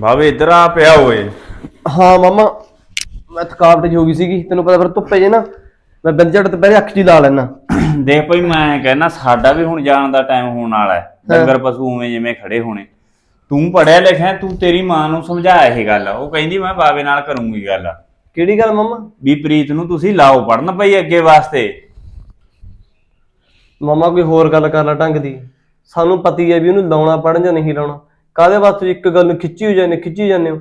ਬਾਵੇ ਇਧਰ ਆ ਪਿਆ ਓਏ। ਹਾਂ ਮਾਮਾ ਮੈਂ ਥਕਾਵਟ ਜਿਹੀ ਹੋ ਗਈ ਸੀਗੀ। ਤੈਨੂੰ ਪਤਾ ਫਿਰ ਧੁੱਪੇ ਜੇ ਨਾ ਮੈਂ ਬੰਜੜ ਤੇ ਪਹਿਲੇ ਅੱਖ ਹੀ ਲਾ ਲੈਣਾ ਦੇਖ ਭਈ ਮੈਂ ਕਹਿੰਦਾ ਸਾਡਾ ਵੀ ਹੁਣ ਜਾਣ ਦਾ ਟਾਈਮ ਹੋਣ ਵਾਲਾ ਹੈ। ਡੰਗਰ ਪਸ਼ੂ ਉਵੇਂ ਜਿਵੇਂ ਖੜੇ ਹੋਣੇ। ਤੂੰ ਪੜਿਆ ਲਿਖਿਆ ਤੂੰ ਤੇਰੀ ਮਾਂ ਨੂੰ ਸਮਝਾ ਇਹ ਗੱਲ। ਉਹ ਕਹਿੰਦੀ ਮੈਂ ਬਾਵੇ ਨਾਲ ਕਰੂੰਗੀ ਗੱਲ। ਕਿਹੜੀ ਗੱਲ ਮਾਮਾ? ਵੀ ਪ੍ਰੀਤ ਨੂੰ ਤੁਸੀਂ ਲਾਓ ਪੜਨ ਪਈ ਅੱਗੇ ਵਾਸਤੇ। ਮਾਮਾ ਕੋਈ ਹੋਰ ਗੱਲ ਕਰ ਲੈ ਢੰਗ ਦੀ। ਸਾਨੂੰ ਪਤੀ ਹੈ ਵੀ ਉਹਨੂੰ ਲਾਉਣਾ ਪੜਨ ਜਾਂ ਨਹੀਂ ਲਾਉਣਾ। ਕਾਹਦੇ ਵਾਸਤੇ ਇੱਕ ਗੱਲ ਨੂੰ ਖਿੱਚੀ ਹੋ ਜਾਂਦੇ ਖਿੱਚੀ ਜਾਂਦੇ ਹੋ?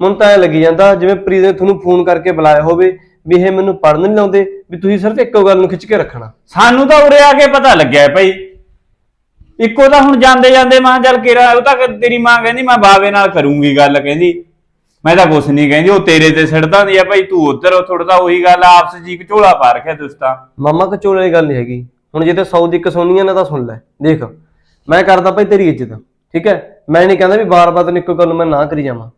ਮੈਨੂੰ ਤਾਂ ਐ ਲੱਗੀ ਜਾਂਦਾ ਜਿਵੇਂ ਪ੍ਰੀਤ ਨੇ ਤੁਹਾਨੂੰ ਫੋਨ ਕਰਕੇ ਬੁਲਾਇਆ ਹੋਵੇ ਵੀ ਇਹ ਮੈਨੂੰ ਪੜਨ ਨਹੀਂ ਲਾਉਂਦੇ ਵੀ ਤੁਸੀਂ ਸਿਰਫ ਇੱਕੋ ਗੱਲ ਨੂੰ ਖਿੱਚ ਕੇ ਰੱਖਣਾ। ਸਾਨੂੰ ਤਾਂ ਉਰੇ ਆ ਕੇ ਪਤਾ ਲੱਗਿਆ ਹੈ ਭਈ। ਇੱਕੋ ਤਾਂ ਹੁਣ ਜਾਂਦੇ ਜਾਂਦੇ ਮਾਂ ਚੱਲ ਕੇਰਾ ਉਹ ਤਾਂ ਤੇਰੀ ਮਾਂ ਕਹਿੰਦੀ ਮੈਂ ਬਾਵੇ ਨਾਲ ਕਰੂੰਗੀ ਗੱਲ ਕਹਿੰਦੀ। ਮੈਂ ਤਾਂ ਕੁਛ ਨਹੀਂ ਕਹਿੰਦੀ ਉਹ ਤੇਰੇ ਤੇ ਸਿੜਦਾ ਦੀ ਆ ਭਾਈ ਤੂੰ ਉਧਰ ਥੋੜਾ ਉਹੀ ਗੱਲ ਆ, ਆਪਸ ਜੀ ਝੋਲਾ ਪਾ ਰੱਖਿਆ ਤੁਸੀਂ ਤਾਂ ਮਾਮਾ ਕਚੋਲੇ ਦੀ ਗੱਲ ਨਹੀਂ ਹੈਗੀ। ਹੁਣ ਜੇ ਤੇ 100 ਦੀ ਇੱਕ ਸੁਣਨੀ ਆ ਨਾ ਤਾਂ ਸੁਣ ਲੈ ਦੇਖ। ਮੈਂ ਕਰਦਾ ਭਾਈ ਤੇਰੀ ਇੱਜ਼ਤ ਠੀਕ ਹੈ? ਮੈਂ ਨਹੀਂ ਕਹਿੰਦਾ ਵੀ ਬਾਰ-ਬਾਰ ਤੈਨੂੰ ਇੱਕੋ ਗੱਲ ਨੂੰ ਮੈਂ ਨਾ ਕਰੀ ਜਾਵਾਂ।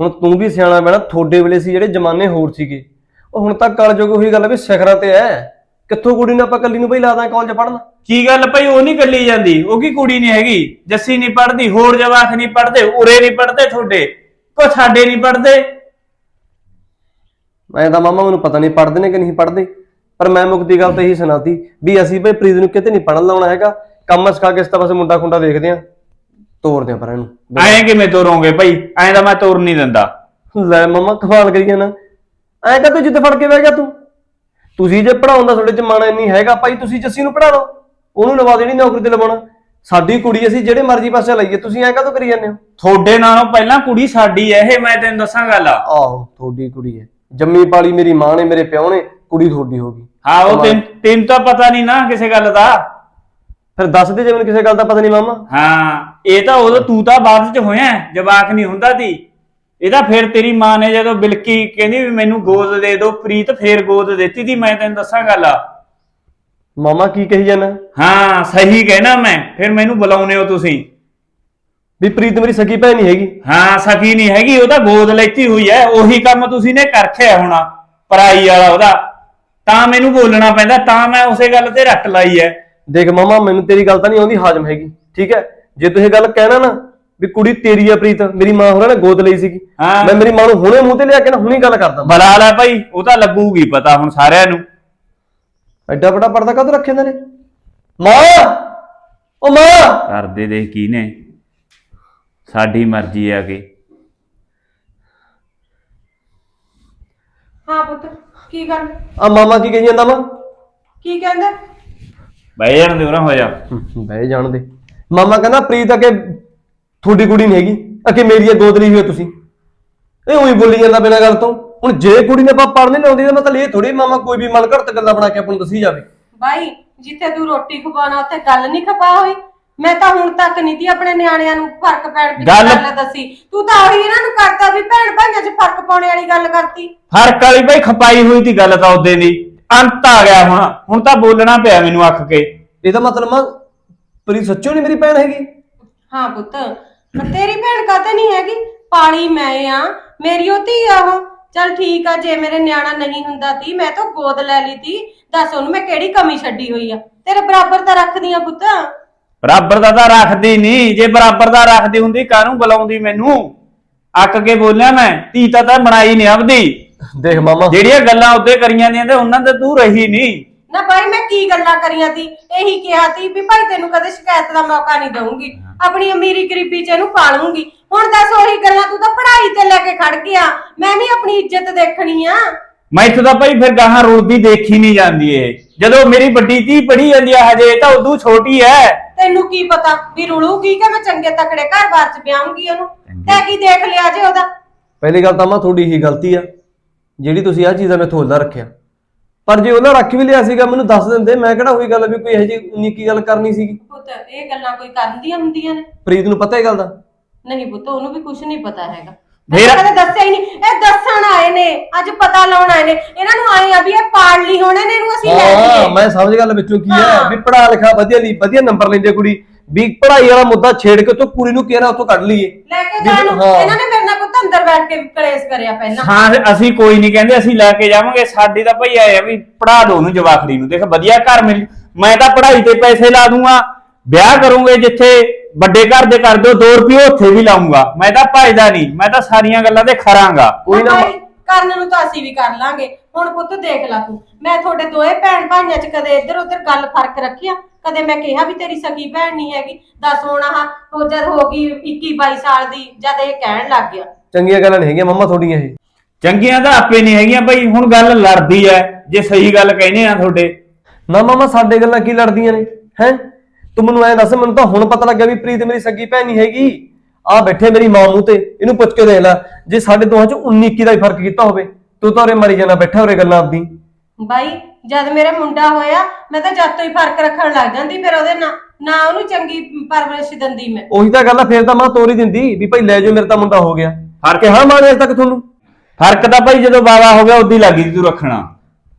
ਹੁਣ ਤੂੰ ਵੀ ਸਿਆਣਾ ਬੈਣਾ ਥੋੜੇ ਵੇਲੇ ਸੀ ਜਿਹੜੇ ਜ਼ਮਾਨੇ ਹੋਰ ਸੀਗੇ। ਉਹ ਹੁਣ ਤੱਕ ਕਲਯੁਗ ਉਹੀ ਗੱਲ ਆ ਵੀ ਸਿਖਰਾਂ ਤੇ ਐ। ਕਿੱਥੋਂ ਕੁੜੀ ਨੂੰ ਆਪਾਂ ਕੱਲੀ ਨੂੰ ਬਈ ਲਾਦਾ ਕਾਲਜ ਪੜਨ ਕੀ ਗੱਲ ਭਾਈ ਉਹ ਨਹੀਂ ਕੱਲੀ ਜਾਂਦੀ ਉਹ ਕੀ ਕੁੜੀ ਨਹੀਂ ਹੈਗੀ? ਜੱਸੀ ਨਹੀਂ ਪੜਦੀ ਹੋਰ ਜਵਾਕ ਨਹੀਂ ਪੜਦੇ ਉਰੇ ਨਹੀਂ ਪੜਦੇ ਤੁਹਾਡੇ ਕੋ ਸਾਡੇ ਨਹੀਂ ਪੜਦੇ ਮੈਂ ਤਾਂ ਮਾਮਾ ਮੈਨੂੰ ਪਤਾ ਨਹੀਂ ਪੜਦੇ ਨੇ ਕਿ ਨਹੀਂ ਪੜਦੇ ਪਰ ਮੈਂ ਮੁਕਤੀ ਗੱਲ ਤੇ ਇਹੀ ਸੁਣਾਤੀ ਵੀ ਅਸੀਂ ਭਾਈ ਪ੍ਰੀਤ ਨੂੰ ਕਿਤੇ ਨਹੀਂ ਪੜਨ ਲਾਉਣਾ ਹੈਗਾ। ਕੰਮ ਸਿਖਾ ਕੇ ਇਸ ਤਾਂ ਬਸ ਮੁੰਡਾ ਖੁੰਡਾ ਦੇਖਦੇ ਆਂ। ਤੋਰਦੇ ਆਂ ਪਰ ਇਹਨੂੰ। ਐਂ ਕਿਵੇਂ ਤੋਰੋਗੇ ਭਾਈ? ਐਂ ਤਾਂ ਮੈਂ ਤੋਰ ਨਹੀਂ ਦਿੰਦਾ। ਲੈ ਮਮਾ ਕਮਾਲ ਕਰੀ ਜਾਣਾ ਐਂ ਕਾ ਤੂੰ ਜਿੱਦ ਫੜ ਕੇ ਬਹਿ ਗਿਆ ਤੂੰ। ਤੁਸੀਂ ਜੇ ਪੜਾਉਣ ਦਾ ਤੁਹਾਡੇ ਚ ਮਨ ਇੰਨੀ ਹੈਗਾ ਭਾਈ ਤੁਸੀਂ ਜੱਸੀ ਨੂੰ ਪੜਾ ਲਓ। ਉਹਨੂੰ ਲਵਾ ਦੇਣੀ ਨੌਕਰੀ ਤੇ ਲਵਾਉਣਾ। ਸਾਡੀ ਕੁੜੀ ਅਸੀਂ ਜਿਹੜੇ ਮਰਜ਼ੀ ਪਾਸੇ ਲਾਈਏ ਤੁਸੀਂ ਐਂ ਕਾ ਕਰੀ ਜਾਂਦੇ ਹੋ? ਤੁਹਾਡੇ ਨਾਲੋਂ ਪਹਿਲਾਂ ਕੁੜੀ ਸਾਡੀ ਐ ਇਹ ਮੈਂ ਤੈਨੂੰ ਦੱਸਾਂ ਗੱਲ। ਆਹੋ ਤੁਹਾਡੀ ਕੁੜੀ ਹੈ ਜੰਮੀ ਪਾਲੀ ਮੇਰੀ ਮਾਂ ਨੇ ਮੇਰੇ ਪਿਓ ਨੇ ਕੁੜੀ ਤੁਹਾਡੀ ਹੋ ਗਈ। ਹਾਂ ਉਹ ਤੈਨੂੰ ਤੈਨੂੰ ਤਾਂ ਪਤਾ ਨਹੀਂ ਨਾ ਕਿਸੇ ਗੱਲ ਦਾ। ਫਿਰ ਦੱਸ ਦੇ ਜੇ ਮੈਨੂੰ ਕਿਸੇ ਗੱਲ ਦਾ ਪਤਾ ਨਹੀਂ ਮਾਮਾ। ਹਾਂ। ਇਹ ਤਾਂ ਉਦੋਂ ਤੂੰ ਤਾਂ ਬਾਅਦ ਚ ਹੋਇਆ ਜਵਾਕ ਨਹੀਂ ਹੁੰਦਾ ਸੀ। ਇਹ ਤਾਂ ਫਿਰ ਤੇਰੀ ਮਾਂ ਨੇ ਜਦੋਂ ਬਿਲਕੀ ਕਹਿੰਦੀ ਵੀ ਮੈਨੂੰ ਗੋਦ ਦੇ ਦਿਓ ਪ੍ਰੀਤ ਫੇਰ ਗੋਦ ਦਿੱਤੀ ਸੀ ਮੈਂ ਤੈਨੂੰ ਦੱਸਾਂ ਗੱਲ। ਮਾਮਾ ਕੀ ਕਹੀ ਜਾਣਾ? ਹਾਂ ਸਹੀ ਕਹਿਣਾ ਮੈਂ ਫਿਰ ਮੈਨੂੰ ਬੁਲਾਉਨੇ ਹੋ ਤੁਸੀਂ। ਵੀ ਪ੍ਰੀਤ ਮੇਰੀ ਸਕੀ ਭੈਣ ਨਹੀਂ ਹੈਗੀ। ਹਾਂ ਸਕੀ ਨਹੀਂ ਹੈਗੀ ਉਹਦਾ ਗੋਦ ਲੈਤੀ ਹੋਈ ਹੈ ਉਹੀ ਕੰਮ ਤੁਸੀਂ ਨੇ ਕਰਖਿਆ ਹੋਣਾ ਪਰਾਈ ਵਾਲਾ ਉਹਦਾ। ਤਾਂ ਮੈਨੂੰ ਬੋਲਣਾ ਪੈਂਦਾ ਤਾਂ ਮੈਂ ਉਸੇ ਗੱਲ ਤੇ ਰੱਟ ਲਾਈ ਹੈ। ਦੇਖ ਮਾਮਾ ਮੈਨੂੰ ਤੇਰੀ ਗੱਲ ਤਾਂ ਨਹੀਂ ਆਉਂਦੀ ਹਾਜ਼ਮ ਹੈਗੀ ਠੀਕ ਹੈ? ਜੇ ਤੂੰ ਇਹ ਗੱਲ ਕਹਿਣਾ ਨਾ ਵੀ ਕੁੜੀ ਤੇਰੀ ਆ ਪ੍ਰੀਤ ਮੇਰੀ ਮਾਂ ਹੋਰਾਂ ਨੇ ਗੋਦ ਲਈ ਸੀਗੀ ਹਾਂ। ਮੈਂ ਮੇਰੀ ਮਾਂ ਨੂੰ ਹੁਣੇ ਮੂੰਹ ਤੇ ਲਿਆ ਕੇ ਨਾ ਹੁਣੇ ਗੱਲ ਕਰਦਾ ਬੁਲਾ ਲੈ ਭਾਈ ਉਹ ਤਾਂ ਲੱਗੂਗੀ ਪਤਾ ਹੁਣ ਸਾਰਿਆਂ ਨੂੰ। ਐਡਾ ਵੱਡਾ ਪਰਦਾ ਕਦ ਰੱਖੇ ਇਹਨਾਂ ਨੇ? ਮਾਂ! ਓ ਮਾਂ! ਕਰਦੇ ਦੇ ਕੀ ਨੇ। ਸਾਡੀ ਮਰਜ਼ੀ ਆ ਕਿ ਹਾਂ ਪੁੱਤ ਕੀ ਗੱਲ? ਆ ਮਾਮਾ ਕੀ ਕਹੀ ਜਾਂਦਾ ਵਾ? ਕੀ ਕਹਿੰਦਾ? ਬਹਿ ਜਾਣ ਦੇ ਉਰਾਂ ਹੋ ਜਾ। ਬਹਿ ਜਾਣ ਦੇ। ਮਾਮਾ ਕਹਿੰਦਾ ਪ੍ਰੀਤ ਅਕੇ ਤੁਹਾਡੀ ਕੁੜੀ ਨਹੀਂ ਹੈਗੀ। ਅਕੇ ਮੇਰੀ ਇਹ ਗੋਦ ਲਈ ਹੋਈ ਹੈ ਤੁਸੀਂ। ਇਹ ਉਹੀ ਬੋਲੀ ਜਾਂਦਾ ਬਿਨਾਂ ਗੱਲ ਤੋਂ। ਹੁਣ ਜੇ ਕੁੜੀ ਨੇ ਆਪਾਂ ਪੜ੍ਹ ਨਹੀਂ ਲਾਉਂਦੀ ਤਾਂ ਮਤਲਬ ਇਹ ਥੋੜੀ ਮਾਮਾ ਕੋਈ ਵੀ ਮਨ ਘੜਤ ਗੱਲਾਂ ਬਣਾ ਕੇ ਆਪਾਂ ਨੂੰ ਦੱਸੀ ਜਾਵੇ। ਬਾਈ ਜਿੱਥੇ ਤੂੰ ਰੋਟੀ ਖਵਾਉਣਾ ਉੱਥੇ ਗੱਲ ਨਹੀਂ ਖਪਾ ਹੋਈ। ਮੈਂ ਤਾਂ ਹੁਣ ਤੱਕ ਨਹੀਂ ਤੀ ਆਪਣੇ ਨਿਆਣਿਆਂ ਨੂੰ ਫ਼ਰਕ ਪੈਣ ਦੀ ਗੱਲ- ਗੱਲ ਦੱਸੀ। ਤੂੰ ਤਾਂ ਉਹੀ ਇਹਨਾਂ ਨੂੰ ਕਰਦਾ ਵੀ ਭੈਣ ਭਾਈਆਂ 'ਚ ਫ਼ਰਕ ਪਾਉਣੇ ਵਾਲੀ ਗੱਲ ਕਰਤੀ। ਫ਼ਰਕ ਵਾਲੀ ਭਾਈ ਖਪਾਈ ਹੋਈ ਤੀ ਗੱਲ ਤਾਂ ਉਹਦੇ ਦੀ। ਅੰਤ ਆ ਗਿਆ ਹੁਣ। ਹੁਣ ਤਾਂ ਬੋਲਣਾ ਪਿਆ ਮੈਨੂੰ ਅੱਖ ਕੇ। ਇਹਦਾ ਮਤਲਬ ਮਾਂ ਪ੍ਰੀਤ ਸੱਚੋ ਨਹੀਂ ਮੇਰੀ ਭੈਣ ਹੈਗੀ? ਹਾਂ ਪੁੱਤ ਪਰ ਤੇਰੀ ਭੈਣ ਕਾਤੇ ਨਹੀਂ ਹੈਗੀ? ਪਾਲੀ ਮੈਂ ਆ ਮੇਰੀ ਉਹ ਧੀ ਆ ਉਹ। ਚਲ ਠੀਕ ਆ ਜੇ ਮੇਰੇ ਨਿਆਣਾ ਨਹੀਂ ਹੁੰਦਾ ਤੀ ਮੈਂ ਤਾਂ ਗੋਦ ਲੈ ਲਈ ਤੀ। ਦੱਸ ਉਹਨੂੰ ਮੈਂ ਕਿਹੜੀ ਕਮੀ ਛੱਡੀ ਹੋਈ ਆ? ਤੇਰੇ ਬਰਾਬਰ ਤਾਂ ਰੱਖਦੀ ਆ ਪੁੱਤ। ਬਰਾਬਰ ਦਾ ਤਾਂ ਰੱਖਦੀ ਨਹੀਂ। ਜੇ ਬਰਾਬਰ ਦਾ ਰੱਖਦੀ ਹੁੰਦੀ ਕਾਹਨੂੰ ਬੁਲਾਉਂਦੀ ਮੈਨੂੰ? ਅੱਕ ਕੇ ਬੋਲਿਆ ਮੈਂ ਧੀ ਤਾਂ ਤਾਂ ਬਣਾਈ ਨਹੀਂ ਆਪਦੀ। ਦੇਖ ਮਾਮਾ। ਜਿਹੜੀਆਂ ਗੱਲਾਂ ਉੱਤੇ ਕਰੀਆਂ ਦੀਆਂ ਤੇ ਉਹਨਾਂ ਤੇ ਤੂੰ ਰਹੀ ਨਹੀਂ। ਨਾ ਭਾਈ ਮੈਂ ਕੀ ਗੱਲਾਂ ਕਰੀਆਂ ਤੀ? ਇਹੀ ਕਿਹਾ ਤੀ ਵੀ ਭਾਈ ਤੈਨੂੰ ਕਦੇ ਸ਼ਿਕਾਇਤ ਦਾ ਮੌਕਾ ਨਹੀਂ ਦਊਂਗੀ। ਆਪਣੀ ਅਮੀਰੀ ਗਰੀਬੀ ਚ ਇਹਨੂੰ ਪਾਲੂੰਗੀ। ਹੁਣ ਦੱਸ ਉਹੀ ਗੱਲਾਂ ਤੂੰ ਤਾਂ ਪੜ੍ਹਾਈ ਤੇ ਲੈ ਕੇ ਖੜ ਗਿਆ। ਮੈਂ ਵੀ ਆਪਣੀ ਇੱਜ਼ਤ ਦੇਖਣੀ ਆ। ਮੈਂ ਇੱਥੇ ਤਾਂ ਭਾਈ ਫਿਰ ਗਾਹਾਂ ਰੋਦੀ ਦੇਖੀ ਨਹੀਂ ਜਾਂਦੀ ਇਹ। ਜਦੋਂ ਮੇਰੀ ਵੱਡੀ ਧੀ ਪੜੀ ਜਾਂਦੀ ਆ ਹਜੇ ਇਹ ਤਾਂ ਉਦੋਂ ਛੋਟੀ ਐ। ਤੈਨੂੰ ਕੀ ਪਤਾ ਵੀ ਰੁਲੂਗੀ ਕਿ ਮੈਂ ਚੰਗੇ ਤਕੜੇ ਘਰ-ਬਾਰ ਚ ਵਿਆਹੂੰਗੀ ਉਹਨੂੰ? ਤੈ ਕੀ ਦੇਖ ਲਿਆ ਜੇ ਉਹਦਾ? ਪਹਿਲੀ ਗੱਲ ਤਾਂ ਮਾਂ ਤੁਹਾਡੀ ਹੀ ਗਲਤੀ ਆ। ਜਿਹੜੀ ਤੁਸੀਂ ਆਹ ਚੀਜ਼ਾਂ ਮੈਂ ਥੋਲਦਾ ਰੱਖਿਆ। ਪਰ ਜੇ ਉਹਨਾਂ ਰੱਖ ਵੀ ਲਿਆ ਸੀਗਾ ਮੈਨੂੰ ਦੱਸ ਦਿੰਦੇ ਮੈਂ ਕਿਹੜਾ ਹੋਈ ਗੱਲ ਵੀ ਕੋਈ ਇਹੋ ਜਿਹੀ ਨਿੱਕੀ ਗੱਲ ਕਰਨੀ ਸੀਗੀ? ਪੁੱਤ ਇਹ ਗੱਲਾਂ ਕੋਈ ਕਰਨ ਦੀਆਂ ਹੁੰਦੀਆਂ ਨੇ? ਪ੍ਰੀਤ ਨੂੰ ਪਤਾ ਇਹ ਗੱਲ ਦਾ? ਨਹੀਂ ਪੁੱਤ ਉਹਨੂੰ ਵੀ ਕੁਝ ਨਹੀਂ ਪਤਾ ਹੈਗਾ। ਮੇਰਾ- ਕਦੇ ਦੱਸਿਆ ਹੀ ਨਹੀਂ। ਇਹ ਦੱਸਣ ਆਏ ਨੇ ਅੱਜ ਪਤਾ ਲਾਉਣ ਆਏ ਨੇ। ਇਹਨਾਂ ਨੂੰ ਆਏ ਆ ਵੀ ਇਹ ਪਾੜ ਲਈ ਹੋਣੇ ਨੇ ਇਹਨੂੰ ਅਸੀਂ ਲੈ ਹਾਂ ਮੈਂ ਸਮਝ ਗੱਲ ਵਿੱਚੋਂ ਕੀ ਹੈ ਹਾਂ। ਵੀ ਪੜਾ ਲਿਖਾ ਵਧੀਆ ਲਈ ਵਧੀਆ ਨੰਬਰ ਲੈਂਦੀ ਕੁੜੀ। ਵੀ ਪੜ੍ਹਾਈ ਵਾਲਾ ਮੁੱਦਾ ਛੇੜ ਕੇ ਤੋਂ ਕੁੜੀ ਨੂੰ ਕਿਹੜਾ ਉੱਥੋਂ ਕੱਢ ਲਈਏ। ਲੈ ਕੇ ਨੂੰ ਹਾਂ। ਇਹਨਾਂ ਨੇ ਮੇਰੇ ਨਾਲ ਪੁੱਤ ਅੰਦਰ ਬੈਠ ਕੇ ਕਲੇਸ਼ ਕਰਿਆ ਪਹਿਲਾਂ। ਹਾਂ ਅਸੀਂ ਕੋਈ ਨਹੀਂ ਕਹਿੰਦੇ ਅਸੀਂ ਲੈ ਕੇ ਜਾਵਾਂਗੇ। ਸਾਡੀ ਤਾਂ ਭਾਈ ਆਏ ਆ ਵੀ ਪੜਾ ਦੋ ਉਹਨੂੰ ਜਵਾਖੜੀ ਨੂੰ। ਦੇਖ ਵਧੀਆ ਘਰ ਮਿਲ ਮੈਂ ਤਾਂ ਪੜ੍ਹਾਈ ਤੇ ਪੈਸੇ ਲਾ ਦੂੰਗਾ। ਵਿਆਹ ਕਰੂੰਗੇ ਜਿੱਥੇ ਵੱਡੇ ਘਰ ਦੇ ਕਰ ਦਿਓ 2 ਰੁਪਏ ਉੱਥੇ ਵੀ ਲਾਉਂਗਾ ਮੈਂ ਤਾਂ ਭਜਦਾ ਨਹੀਂ। ਮੈਂ ਤਾਂ ਸਾਰੀਆਂ ਗੱਲਾਂ ਤੇ ਖਰਾਂਗਾ ਕੋਈ ਨਾ ਭਾਈ, ਕਰਨ ਨੂੰ ਤਾਂ ਅਸੀਂ ਵੀ ਕਰ ਲਾਂਗੇ। ਹੁਣ ਪੁੱਤ ਦੇਖ ਲੈ ਤੂੰ। ਮੈਂ ਤੁਹਾਡੇ ਦੋਏ ਭੈਣ ਭਾਈਆਂ 'ਚ ਕਦੇ ਇੱਧਰ ਉੱਧਰ ਗੱਲ ਫ਼ਰਕ ਰੱਖਿਆ ਕਦੇ ਮੈਂ ਕਿਹਾ ਵੀ ਤੇਰੀ ਸਕੀ ਭੈਣ ਨਹੀਂ ਹੈਗੀ? ਦੱਸ ਹੁਣ ਆਹ ਉਹ ਜਦ ਹੋ ਗਈ 21 22 ਸਾਲ ਦੀ ਜਦ ਇਹ ਕਹਿਣ ਲੱਗ ਗਿਆ। ਚੰਗੀਆਂ ਗੱਲਾਂ ਨਹੀਂ ਹੈਗੀਆਂ ਮੰਮਾ ਤੁਹਾਡੀਆਂ ਇਹ। ਚੰਗੀਆਂ ਤਾਂ ਆਪੇ ਨਹੀਂ ਹੈਗੀਆਂ ਭਾਈ ਹੁਣ ਗੱਲ ਲੜਦੀ ਐ। ਜੇ ਸਹੀ ਗੱਲ ਕਹਿੰਦੇ ਆ ਤੁਹਾਡੇ। ਨਾ ਮਾਮਾ ਸਾਡੇ ਗੱਲਾਂ ਕੀ ਲੜਦੀਆਂ ਨੇ ਹੈ? ਤੂੰ ਮੈਨੂੰ ਐਂ ਦੱਸ ਮੈਨੂੰ ਤਾਂ ਹੁਣ ਪਤਾ ਲੱਗਿਆ ਵੀ ਪ੍ਰੀਤ ਮੇਰੀ ਸੱਗੀ ਭੈਣ ਨਹੀਂ ਹੈਗੀ। ਆ ਬੈਠੇ ਮੇਰੀ ਮਾਂ ਮੂੰਹ ਤੇ ਇਹਨੂੰ ਪੁੱਛ ਕੇ ਦੇਖ ਲੈ ਜੇ ਸਾਡੇ ਦੋਹਾਂ ਚ 19 21 ਦਾ ਹੀ ਫ਼ਰਕ ਕੀਤਾ ਹੋਵੇ ਤੂੰ ਤਾਂ ਉਰੇ ਮਰੀ ਜਾਣਾ ਬੈਠਾ ਉਰੇ ਗੱਲਾਂ ਆਪਦੀ। ਬਾਈ ਜਦ ਮੇਰੇ ਮੁੰਡਾ ਹੋਇਆ ਮੈਂ ਤਾਂ ਜਦ ਤੋਂ ਹੀ ਫ਼ਰਕ ਰੱਖਣ ਲੱਗ ਜਾਂਦੀ ਫਿਰ ਉਹਦੇ ਨਾਲ ਨਾ ਉਹਨੂੰ ਚੰਗੀ ਪਰਵਰਿਸ਼ ਦਿੰਦੀ ਮੈਂ। ਉਹੀ ਤਾਂ ਗੱਲ ਆ ਫੇਰ ਤਾਂ ਮਾਂ ਤੋਰੀ ਦਿੰਦੀ ਵੀ ਭਾਈ ਲੈ ਜਾਓ ਮੇਰੇ ਤਾਂ ਮੁੰਡਾ ਹੋ ਗਿਆ। ਫ਼ਰਕ ਕਿ ਹਾਂ ਮਾਂ ਨੇ ਅਜੇ ਤੱਕ ਤੁਹਾਨੂੰ? ਫ਼ਰਕ ਤਾਂ ਭਾਈ ਜਦੋਂ ਬਾਵਾ ਹੋ ਗਿਆ ਉਦੀ ਲੱਗੀ ਤੂੰ ਰੱਖਣਾ।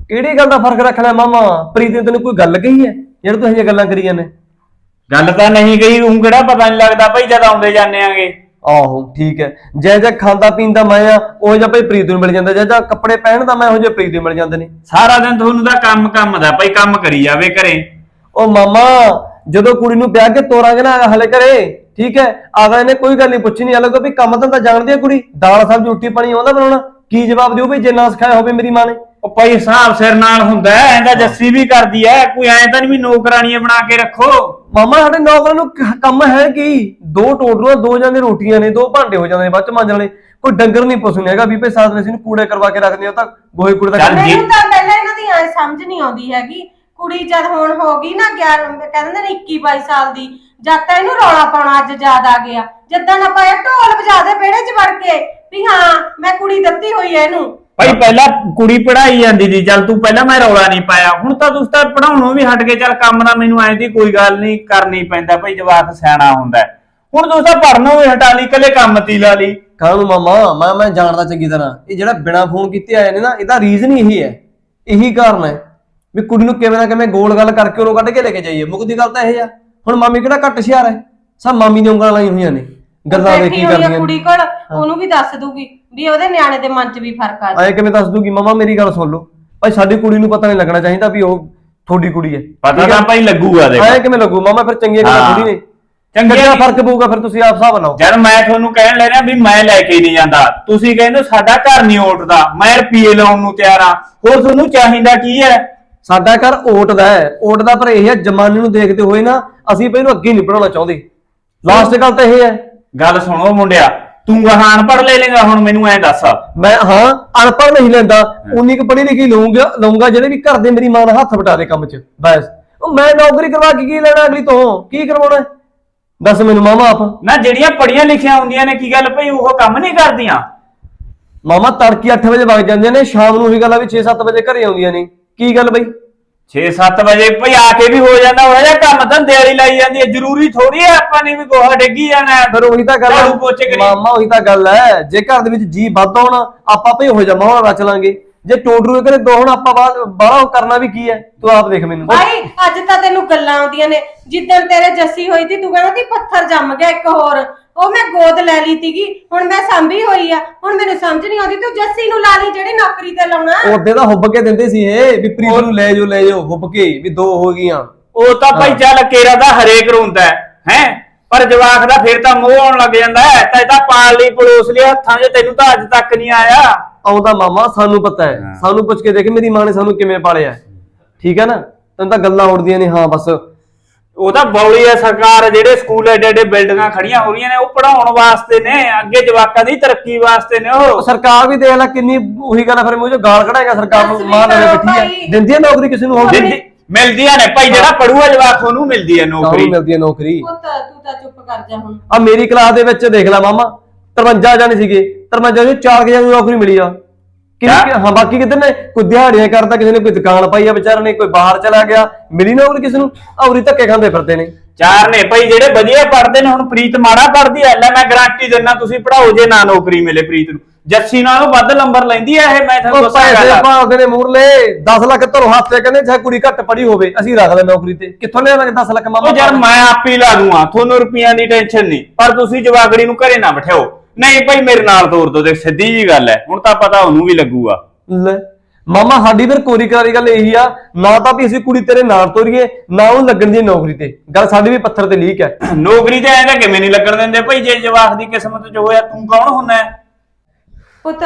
ਕਿਹੜੀ ਗੱਲ ਦਾ ਫ਼ਰਕ ਰੱਖ ਲੈ ਮਾਮਾ ਪ੍ਰੀਤ ਨੇ ਤੈਨੂੰ ਕੋਈ ਗੱਲ ਕਹੀ ਹੈ? ਜਿਹੜੇ ਤੂੰ ਇਹ ਗੱਲਾਂ ਕਰੀ ਜਾਂਦੇ। ਗੱਲ ਤਾਂ ਨਹੀਂ ਗਈ ਉਹ ਕਿਹੜਾ ਪਤਾ ਨਹੀਂ ਲੱਗਦਾ ਭਾਈ ਜਦ ਆਉਂਦੇ ਜਾਂਦੇ ਆਂਗੇ। ਆਹੋ ਠੀਕ ਹੈ। ਜੈ ਜੈ ਖਾਂਦਾ ਪੀਂਦਾ ਮੈਂ ਆ ਉਹ ਜਿਹਾ ਭਾਈ ਪ੍ਰੀਤ ਨੂੰ ਮਿਲ ਜਾਂਦਾ ਜੈ ਜੈ ਕੱਪੜੇ ਪਹਿਨਦਾ ਮੈਂ ਉਹ ਜਿਹੇ ਪ੍ਰੀਤ ਨੂੰ ਮਿਲ ਜਾਂਦੇ ਨੇ। ਸਾਰਾ ਦਿਨ ਤੁਹਾਨੂੰ ਤਾਂ ਕੰਮ ਕੰਮ ਦਾ ਭਾਈ ਕੰਮ ਕਰੀ ਜਾਵੇ ਘਰੇ। ਉਹ ਮਾਮਾ ਜਦੋਂ ਕੁੜੀ ਨੂੰ ਵਿਆਹ ਕੇ ਤੋਰਾਂਗੇ ਨਾ ਹਲੇ ਘਰੇ ਠੀਕ ਹੈ ਆਗਾ ਇਹਨੇ ਕੋਈ ਗੱਲ ਨਹੀਂ ਪੁੱਛਣੀ ਅਲੱਗ ਵੀ ਕੰਮ ਤਾਂ ਤਾਂ ਜਾਣਦੀ ਹੈ ਕੁੜੀ। ਦਾਲ ਸਬਜ਼ੀ ਰੋਟੀ ਪਾਣੀ ਆਉਂਦਾ ਬਣਾਉਣਾ ਕੀ ਜਵਾਬ ਦਿਓ ਵੀ ਜੇ ਨਾ ਸਿਖਾਇਆ ਹੋਵੇ ਮੇਰੀ ਮਾਂ ਨੇ। ਉਹ ਭਾਈ ਹਿਸਾਬ ਸਿਰ ਨਾਲ ਹੁੰਦਾ ਐ ਇਹਦਾ ਜੱਸੀ ਵੀ ਕਰਦੀ ਐ ਕੋਈ ਐਂ ਤਾਂ ਨਹੀਂ ਵੀ ਨੌਕਰਾਨੀਆਂ ਬਣਾ ਕੇ ਰੱਖੋ। ਮਾਮਾ ਸਾਡੇ ਨੌਕਰਾਂ ਨੂੰ ਕ- ਕੰਮ ਹੈ ਕੀ? ਦੋ ਟੋਟਰੂਆਂ ਦੋ ਜਾਂਦੇ ਰੋਟੀਆਂ ਨੇ ਦੋ ਭਾਂਡੇ ਹੋ ਜਾਂਦੇ ਨੇ ਬਾਅਦ ਚ ਮਾਂਜਣ ਵਾਲੇ ਕੋਈ ਡੰਗਰ ਨਹੀਂ ਪੁੱਛਣੇ ਹੈਗਾ ਵੀ ਭਈ ਸਾਧ ਨੇ ਨੂੰ ਕੂੜੇ ਕਰਵਾ ਕੇ ਰੱਖਦੇ ਹੋ ਤਾਂ ਗੋਹੇ ਕੂੜੇ ਦਾ ਚੱਲ ਕੰਮ ਜੀ। ਮੈਨੂੰ ਤਾਂ ਪਹਿਲਾਂ ਇਹਨਾਂ ਦੀ ਐ ਸਮਝ ਨਹੀਂ ਆਉਂਦੀ ਹੈਗੀ। ਕੁੜੀ ਜਦ ਹੁਣ ਹੋ ਗਈ ਨਾ 11 ਕਹਿੰਦੇ ਨੇ 21 22 ਸਾਲ ਦੀ ਜਦ ਤਾਂ ਇਹਨੂੰ ਰੌਲਾ ਪਾਉਣਾ ਅੱਜ ਯਾਦ ਆ ਗਿਆ। ਜਦਾਂ ਨਾ ਪਾਇਆ ਢੋਲ ਵਜਾ ਦੇ ਵਿਹੜੇ 'ਚ ਵੜ ਕੇ ਵੀ ਹਾਂ ਮੈਂ ਕੁੜੀ ਦਿੱਤੀ ਹੋਈ ਐ ਇਹਨੂੰ। ਭਾਈ ਪਹਿਲਾਂ ਕੁੜੀ ਪੜਾਈ ਜਾਂਦੀ ਸੀ ਚੱਲ ਤੂੰ ਪਹਿਲਾਂ ਮੈਂ ਰੌਲਾ ਨਹੀਂ ਪਾਇਆ। ਹੁਣ ਤਾਂ ਤੁਸੀਂ ਤਾਂ ਪੜਾਉਣੋਂ ਵੀ ਹਟ ਕੇ ਚੱਲ ਕੰਮ ਦਾ ਮੈਨੂੰ ਐਂ ਦੀ ਕੋਈ ਗੱਲ ਨਹੀਂ ਕਰਨੀ ਪੈਂਦਾ ਭਾਈ ਜਵਾਕ ਸਿਆਣਾ ਹੁੰਦਾ ਹੈ। ਹੁਣ ਤੁਸੀਂ ਤਾਂ ਪੜਨੋਂ ਵੀ ਹਟਾ ਲਈ ਕੱਲੇ ਕੰਮ ਤੀ ਲਾ ਲਈ। ਕਾਹਨੂੰ ਮਾਮਾ? ਮੈਂ ਮੈਂ ਜਾਣਦਾ ਚੰਗੀ ਤਰ੍ਹਾਂ। ਇਹ ਜਿਹੜਾ ਬਿਨਾ ਫੋਨ ਕੀਤੇ ਆਏ ਨੇ ਨਾ ਇਹਦਾ ਰੀਜ਼ਨ ਹੀ ਇਹੀ ਹੈ। ਇਹੀ ਕਾਰਨ ਹੈ ਵੀ ਕੁੜੀ ਨੂੰ ਕਿਵੇਂ ਨਾ ਕਿਵੇਂ ਗੋਲ ਗੱਲ ਕਰਕੇ ਉਹਨੂੰ ਕੱਢ ਕੇ ਲੈ ਕੇ ਜਾਈਏ। ਮੁੱਕਦੀ ਗੱਲ ਤਾਂ ਇਹ ਆ। ਹੁਣ ਮਾਮੀ ਕਿਹੜਾ ਘੱਟ ਹੁਸ਼ਿਆਰ ਹੈ? ਸਭ ਮਾਮੀ ਦੀਆਂ ਉਂਗਲਾਂ ਲਾਈ ਹੋਈਆਂ ਨੇ। ਗੱਲਾਂ ਦੇ ਬੈਠੀ ਕੀ ਹੋਈ ਆ ਕਰਦੀਆਂ ਕੁੜੀ ਕੋਲ ਉਹਨੂੰ ਵੀ ਦੱਸ ਦੂਗੀ ਵੀ ਉਹਦੇ ਨਿਆਣੇ ਦੇ ਮਨ 'ਚ ਵੀ ਫ਼ਰਕ ਆ ਐ ਕਿਵੇਂ ਦੱਸ ਦੂਗੀ? ਮਾਮਾ ਮੇਰੀ ਗੱਲ ਸੁਣ ਲਓ। ਭਾਈ ਸਾਡੀ ਕੁੜੀ ਨੂੰ ਪਤਾ ਨਹੀਂ ਲੱਗਣਾ ਚਾਹੀਦਾ ਵੀ ਉਹ ਤੁਹਾਡੀ ਕੁੜੀ ਹੈ। ਪਤਾ ਤਾਂ ਭਾਈ ਲੱਗੂਗਾ ਦੇਖ। ਐ ਕਿਵੇਂ ਲੱਗੂ? ਮਾਮਾ ਫਿਰ ਚੰਗੀਆਂ ਗੱਲਾਂ ਹਾਂ। ਥੋੜੀ ਨੇ। ਚੰਗੀਆਂ ਚੰਗਾ ਨਹੀਂ- ਫ਼ਰਕ ਪਊਗਾ ਫਿਰ ਤੁਸੀਂ ਆਪ ਹਿਸਾਬ ਲਾਓ ਜਦ ਮੈਂ ਤੁਹਾਨੂੰ ਕਹਿਣ ਲੈ ਰਿਹਾ ਵੀ ਮੈਂ ਲੈ ਕੇ ਨਹੀਂ ਜਾਂਦਾ। ਤੁਸੀਂ ਕਹਿੰਦੇ ਹੋ ਸਾਡਾ ਘਰ ਨਹੀਂ ਓਟਦਾ। ਮੈਂ ਰੁਪਏ ਲਾਉਣ ਨੂੰ ਤਿਆਰ ਆ ਹੋਰ ਤੁਹਾਨੂੰ ਚਾਹੀਦਾ ਕੀ ਹੈ? ਸਾਡਾ ਘਰ ਓਟ ਦਾ ਹੈ। ਓਟ ਦਾ ਪਰ ਇਹ ਹੈ ਜਮਾਨੇ ਨੂੰ ਦੇਖਦੇ ਹੋਏ ਨਾ ਅਸੀਂ ਪਹਿਲਾਂ ਅੱਗੇ ਨਹੀਂ ਪੜਾਉਣਾ ਚਾਹੁੰਦੇ। ਲਾਸਟ ਗੱਲ ਤਾਂ ਇਹ ਹੈ। ਗੱਲ ਸੁਣੋ ਮੁੰਡਿਆ। ਤੂੰ ਗਾਹਾਂ ਅਨਪੜ੍ਹ ਲੈ ਲੇਗਾ ਹੁਣ ਮੈਨੂੰ ਐਂ ਦੱਸ। ਮੈਂ ਹਾਂ ਅਨਪੜ੍ਹ ਨਹੀਂ ਲੈਂਦਾ। ਉਨੀ ਕੁ ਪੜ੍ਹੀ ਲਿਖੀ ਲਊਂਗਾ ਲਊਂਗਾ ਜਿਹੜੇ ਵੀ ਘਰ ਦੇ ਮੇਰੀ ਮਾਂ ਨਾਲ ਹੱਥ ਵਟਾ ਦੇ ਕੰਮ 'ਚ ਬਸ। ਉਹ ਮੈਂ ਨੌਕਰੀ ਕਰਵਾ ਕੇ ਕੀ ਲੈਣਾ ਅਗਲੀ ਤੋਂ? ਕੀ ਕਰਵਾਉਣਾ? ਹੈ? ਦੱਸ ਮੈਨੂੰ ਮਾਮਾ ਆਪ। ਨਾ ਜਿਹੜੀਆਂ ਪੜੀਆਂ ਲਿਖੀਆਂ ਹੁੰਦੀਆਂ ਨੇ ਕੀ ਗੱਲ ਭਈ ਉਹ ਕੰਮ ਨਹੀਂ ਕਰਦੀਆਂ? ਮਾਮਾ ਤੜਕੀ 8 ਵਜੇ ਵਗ ਜਾਂਦੀਆਂ ਨੇ ਸ਼ਾਮ ਨੂੰ ਵੀ ਗੱਲ ਆ ਵੀ 6-7 ਵਜੇ ਘਰੇ ਆਉਂਦੀਆਂ ਨੇ। ਕੀ ਗੱਲ ਬਈ? 6-7 ਵਜੇ ਭਈ ਆ ਕੇ ਵੀ ਹੋ ਜਾਂਦਾ ਉਹ ਜਿਹਾ ਕੰਮ ਧੰਦੇ ਵਾਲੀ ਲਾਈ ਜਾਂਦੀ ਹੈ। ਜ਼ਰੂਰੀ ਥੋੜੀ ਹੈ ਆਪਾਂ ਨੇ ਵੀ ਗੋਹਾ ਡੱਗੀ ਜਾਣਾ। ਹੈ। ਫਿਰ ਉਹੀ ਤਾਂ ਗੱਲ ਝਾੜੂ ਹੈ ਪੋਚੇ ਕਰੀ। ਮਾਮਾ ਉਹੀ ਤਾਂ ਗੱਲ ਹੈ। ਜੇ ਘਰ ਦੇ ਵਿੱਚ ਜੀ ਵੱਧ ਹੋਣ ਆਪਾਂ ਭਈ ਹੋ ਜਾ ਮਾਹੌਲ ਰਚ ਲਾਂਗੇ। ਜੇ ਟੋਟਰੂ ਕਰੇ ਦੋ ਹੁਣ ਆਪਾਂ ਬਾਹਰ ਬਾਹਰ ਕਰਨਾ ਵੀ ਕੀ ਹੈ? ਤੂੰ ਆਪ ਦੇਖ ਮੈਨੂੰ। ਭਾਈ ਅੱਜ ਤਾਂ ਤੈਨੂੰ ਗੱਲਾਂ ਆਉਂਦੀਆਂ ਨੇ। ਜਿੱਦਣ ਤੇਰੇ ਜੱਸੀ ਹੋਈ ਤੀ ਤੂੰ ਕਹਿੰਦਾ ਤੀ ਪੱਥਰ ਜੰਮ ਗਿਆ ਇੱਕ ਹੋਰ। ਉਹ ਮੈਂ ਗੋਦ ਲੈ ਲਈ ਤੀਗੀ ਹੁਣ ਮੈਂ ਸੰਭੀ ਹੋਈ ਆ। ਹੁਣ ਮੈਨੂੰ ਸਮਝ ਨਹੀਂ ਆਉਂਦੀ ਤੂੰ ਜੱਸੀ ਨੂੰ ਲਾ ਲਈ ਜਿਹੜੀ ਨੌਕਰੀ ਤੇ ਲਾਉਣਾ। ਉਹਦੇ ਤਾਂ ਹੁੱਬ ਕੇ ਦਿੰਦੇ ਸੀ ਇਹ ਵੀ ਪ੍ਰੀਤ ਨੂੰ ਲੈ ਜਾਓ ਲੈ ਜਾਓ ਹੁੱਬ ਕੇ ਵੀ ਦੋ ਹੋ ਗਈਆਂ। ਉਹ ਤਾਂ ਭਾਈ ਚੱਲ ਕੇਰਾ ਦਾ ਹਰੇਕ ਰੋਂਦਾ ਹੈ ਹੈਂ? ਪਰ ਜਵਾਕ ਦਾ ਫਿਰ ਤਾਂ ਮੋਹ ਆਉਣ ਲੱਗ ਜਾਂਦਾ ਹੈ ਤਾਂ ਇਹ ਤਾਂ ਪਾਲ ਲਈ ਪਲੋਸ ਲਿਆ ਹੱਥਾਂ 'ਚ ਤੈਨੂੰ ਤਾਂ ਅੱਜ ਤੱਕ ਨਹੀਂ ਆਇਆ। ਆਉਂਦਾ ਮਾਮਾ ਸਾਨੂੰ ਪਤਾ ਹੈ। ਹਾਂ। ਸਾਨੂੰ ਪੁੱਛ ਕੇ ਦੇਖ ਮੇਰੀ ਮਾਂ ਨੇ ਸਾਨੂੰ ਕਿਵੇਂ ਪਾਲਿਆ ਹੈ। ਠੀਕ ਹੈ ਨਾ? ਤੈਨੂੰ ਤਾਂ ਗੱਲਾਂ ਉੜਦੀਆਂ ਨੇ ਹਾਂ ਬਸ। ਉਹ ਤਾਂ ਬੌਲੀ ਹੈ ਸਰਕਾਰ ਜਿਹੜੇ ਸਕੂਲ ਐਡੇ ਐਡੇ ਬਿਲਡਿੰਗਾਂ ਖੜੀਆਂ ਹੋ ਰਹੀਆਂ ਨੇ ਉਹ ਪੜਾਉਣ ਵਾਸਤੇ ਨੇ ਅੱਗੇ ਜਵਾਕਾਂ ਦੀ ਤਰੱਕੀ ਵਾਸਤੇ ਨੇ ਉਹ। ਸਰਕਾਰ ਵੀ ਦੇਖ ਲੈ ਕਿੰਨੀ ਉਹੀ ਗੱਲ ਆ, ਫਿਰ ਮੂੰਹ ਚੋਂ ਗਾਲ ਕਢਾਏਗਾ ਸਰਕਾਰ ਨੂੰ ਮਾਂ ਨਾਲ ਬੈਠੀ ਹੈ। ਦਿੰਦੀ ਹੈ ਨੌਕਰੀ ਕਿਸੇ ਨੂੰ ਹੋਰ ਦਿੰਦੀ- ਮਿਲਦੀਆਂ ਨੇ ਭਾਈ ਜਿਹੜਾ ਪੜੂਆ ਜਵਾਕ ਉਹਨੂੰ ਮਿਲਦੀ ਹੈ ਕਾਹਨੂੰ ਨੌਕਰੀ ਮਿਲਦੀ ਹੈ ਨੌਕਰੀ। ਪੁੱਤ ਤੂੰ ਤਾਂ ਚੁੱਪ ਕਰ ਜਾ ਹੁਣ। ਆ ਮੇਰੀ ਕਲਾਸ ਦੇ ਵਿੱਚ ਦੇਖ ਲੈ ਮਾਮਾ 53 ਜਾਣੇ ਸੀਗੇ 53 ਚੋਂ ਚਾਰ ਕੁ ਨੂੰ ਨੌਕਰੀ ਮਿਲੀ ਆ। ਕਿਹਨੇ? ਹਾਂ? ਬਾਕੀ ਕਿਤੇ ਨੇ ਕੋਈ ਦਿਹਾੜੀਆਂ ਕਰਦਾ ਕਿਸੇ ਨੇ ਕੋਈ ਦੁਕਾਨ ਪਾਈ ਆ ਵਿਚਾਰੇ ਨੇ ਕੋਈ ਬਾਹਰ ਚਲਾ ਗਿਆ ਮਿਲੀ ਨੌਕਰੀ ਕਿਸੇ ਨੂੰ? ਔਰੀ ਧੱਕੇ ਖਾਂਦੇ ਫਿਰਦੇ ਨੇ। ਚਾਰ ਨੇ ਭਾਈ ਜਿਹੜੇ ਵਧੀਆ ਪੜਦੇ ਨੇ ਹੁਣ ਪ੍ਰੀਤ ਮਾੜਾ ਪੜਦੀ ਐ ਲੈ ਮੈਂ ਗਾਰੰਟੀ ਦਿੰਨਾ ਤੁਸੀਂ ਪੜਾਓ ਜੇ ਨਾ ਨੌਕਰੀ ਮਿਲੇ ਪ੍ਰੀਤ ਨੂੰ। ਜੱਸੀ ਨਾਲੋਂ ਵੱਧ ਨੰਬਰ ਲੈਂਦੀ ਐ ਇਹ ਮੈਂ ਤੁਹਾਨੂੰ ਦੱਸਾਂ ਪੈਸੇ ਭਾਲਦੇ ਨੇ ਮੂਰਲੇ 10 ਲੱਖ ਧਰੋ ਹੱਥ ਤੇ ਕਹਿੰਦੇ ਚਾਹੇ ਕੁੜੀ ਘੱਟ ਪੜੀ ਹੋਵੇ ਅਸੀਂ ਰੱਖ ਲੈ ਨੌਕਰੀ ਤੇ। ਕਿੱਥੋਂ ਲਿਆਵਾਂਗੇ 10 ਲੱਖ ਮਾਮਾ? ਯਾਰ ਮੈਂ ਆਪ ਲਾ ਦੂੰਗਾ ਤੁਹਾਨੂੰ ਰੁਪਈਆਂ ਦੀ ਟੈਨਸ਼ਨ ਨਹੀਂ। ਪਰ ਤੁਸੀਂ ਜਵਾਗੜੀ ਨੂੰ ਘਰੇ ਨਾ ਬਿਠਾਓ। ਨਹੀਂ ਭਾਈ ਮੇਰੇ ਨਾਲ ਤੋਰ ਦੋ ਦੇਖ ਸਿੱਧੀ ਜੀ ਗੱਲ ਐ ਹੁਣ ਤਾਂ ਪਤਾ ਉਹਨੂੰ ਵੀ ਲੱਗੂਗਾ। ਲੈ ਮਾਮਾ ਸਾਡੀ ਫਿਰ ਕੋਰੀ ਕਰਾਰੀ ਗੱਲ ਇਹੀ ਆ ਨਾ ਤਾਂ ਵੀ ਅਸੀਂ ਕੁੜੀ ਤੇਰੇ ਨਾਲ ਤੋਰੀਏ ਨਾ ਉਹ ਲੱਗਣ ਦੀ ਨੌਕਰੀ ਤੇ। ਗੱਲ ਸਾਡੀ ਵੀ ਪੱਥਰ ਤੇ ਲੀਕ ਹੈ। ਨੌਕਰੀ ਤੇ ਐਂ ਤਾਂ ਕਿਵੇਂ ਨਹੀਂ ਲੱਗਣ ਦਿੰਦੇ ਭਾਈ ਜੇ ਜਵਾਕ ਦੀ ਕਿਸਮਤ 'ਚ ਹੋਇਆ ਤੂੰ ਕੌਣ ਹੁੰਨਾ ਹੈ? ਪੁੱਤ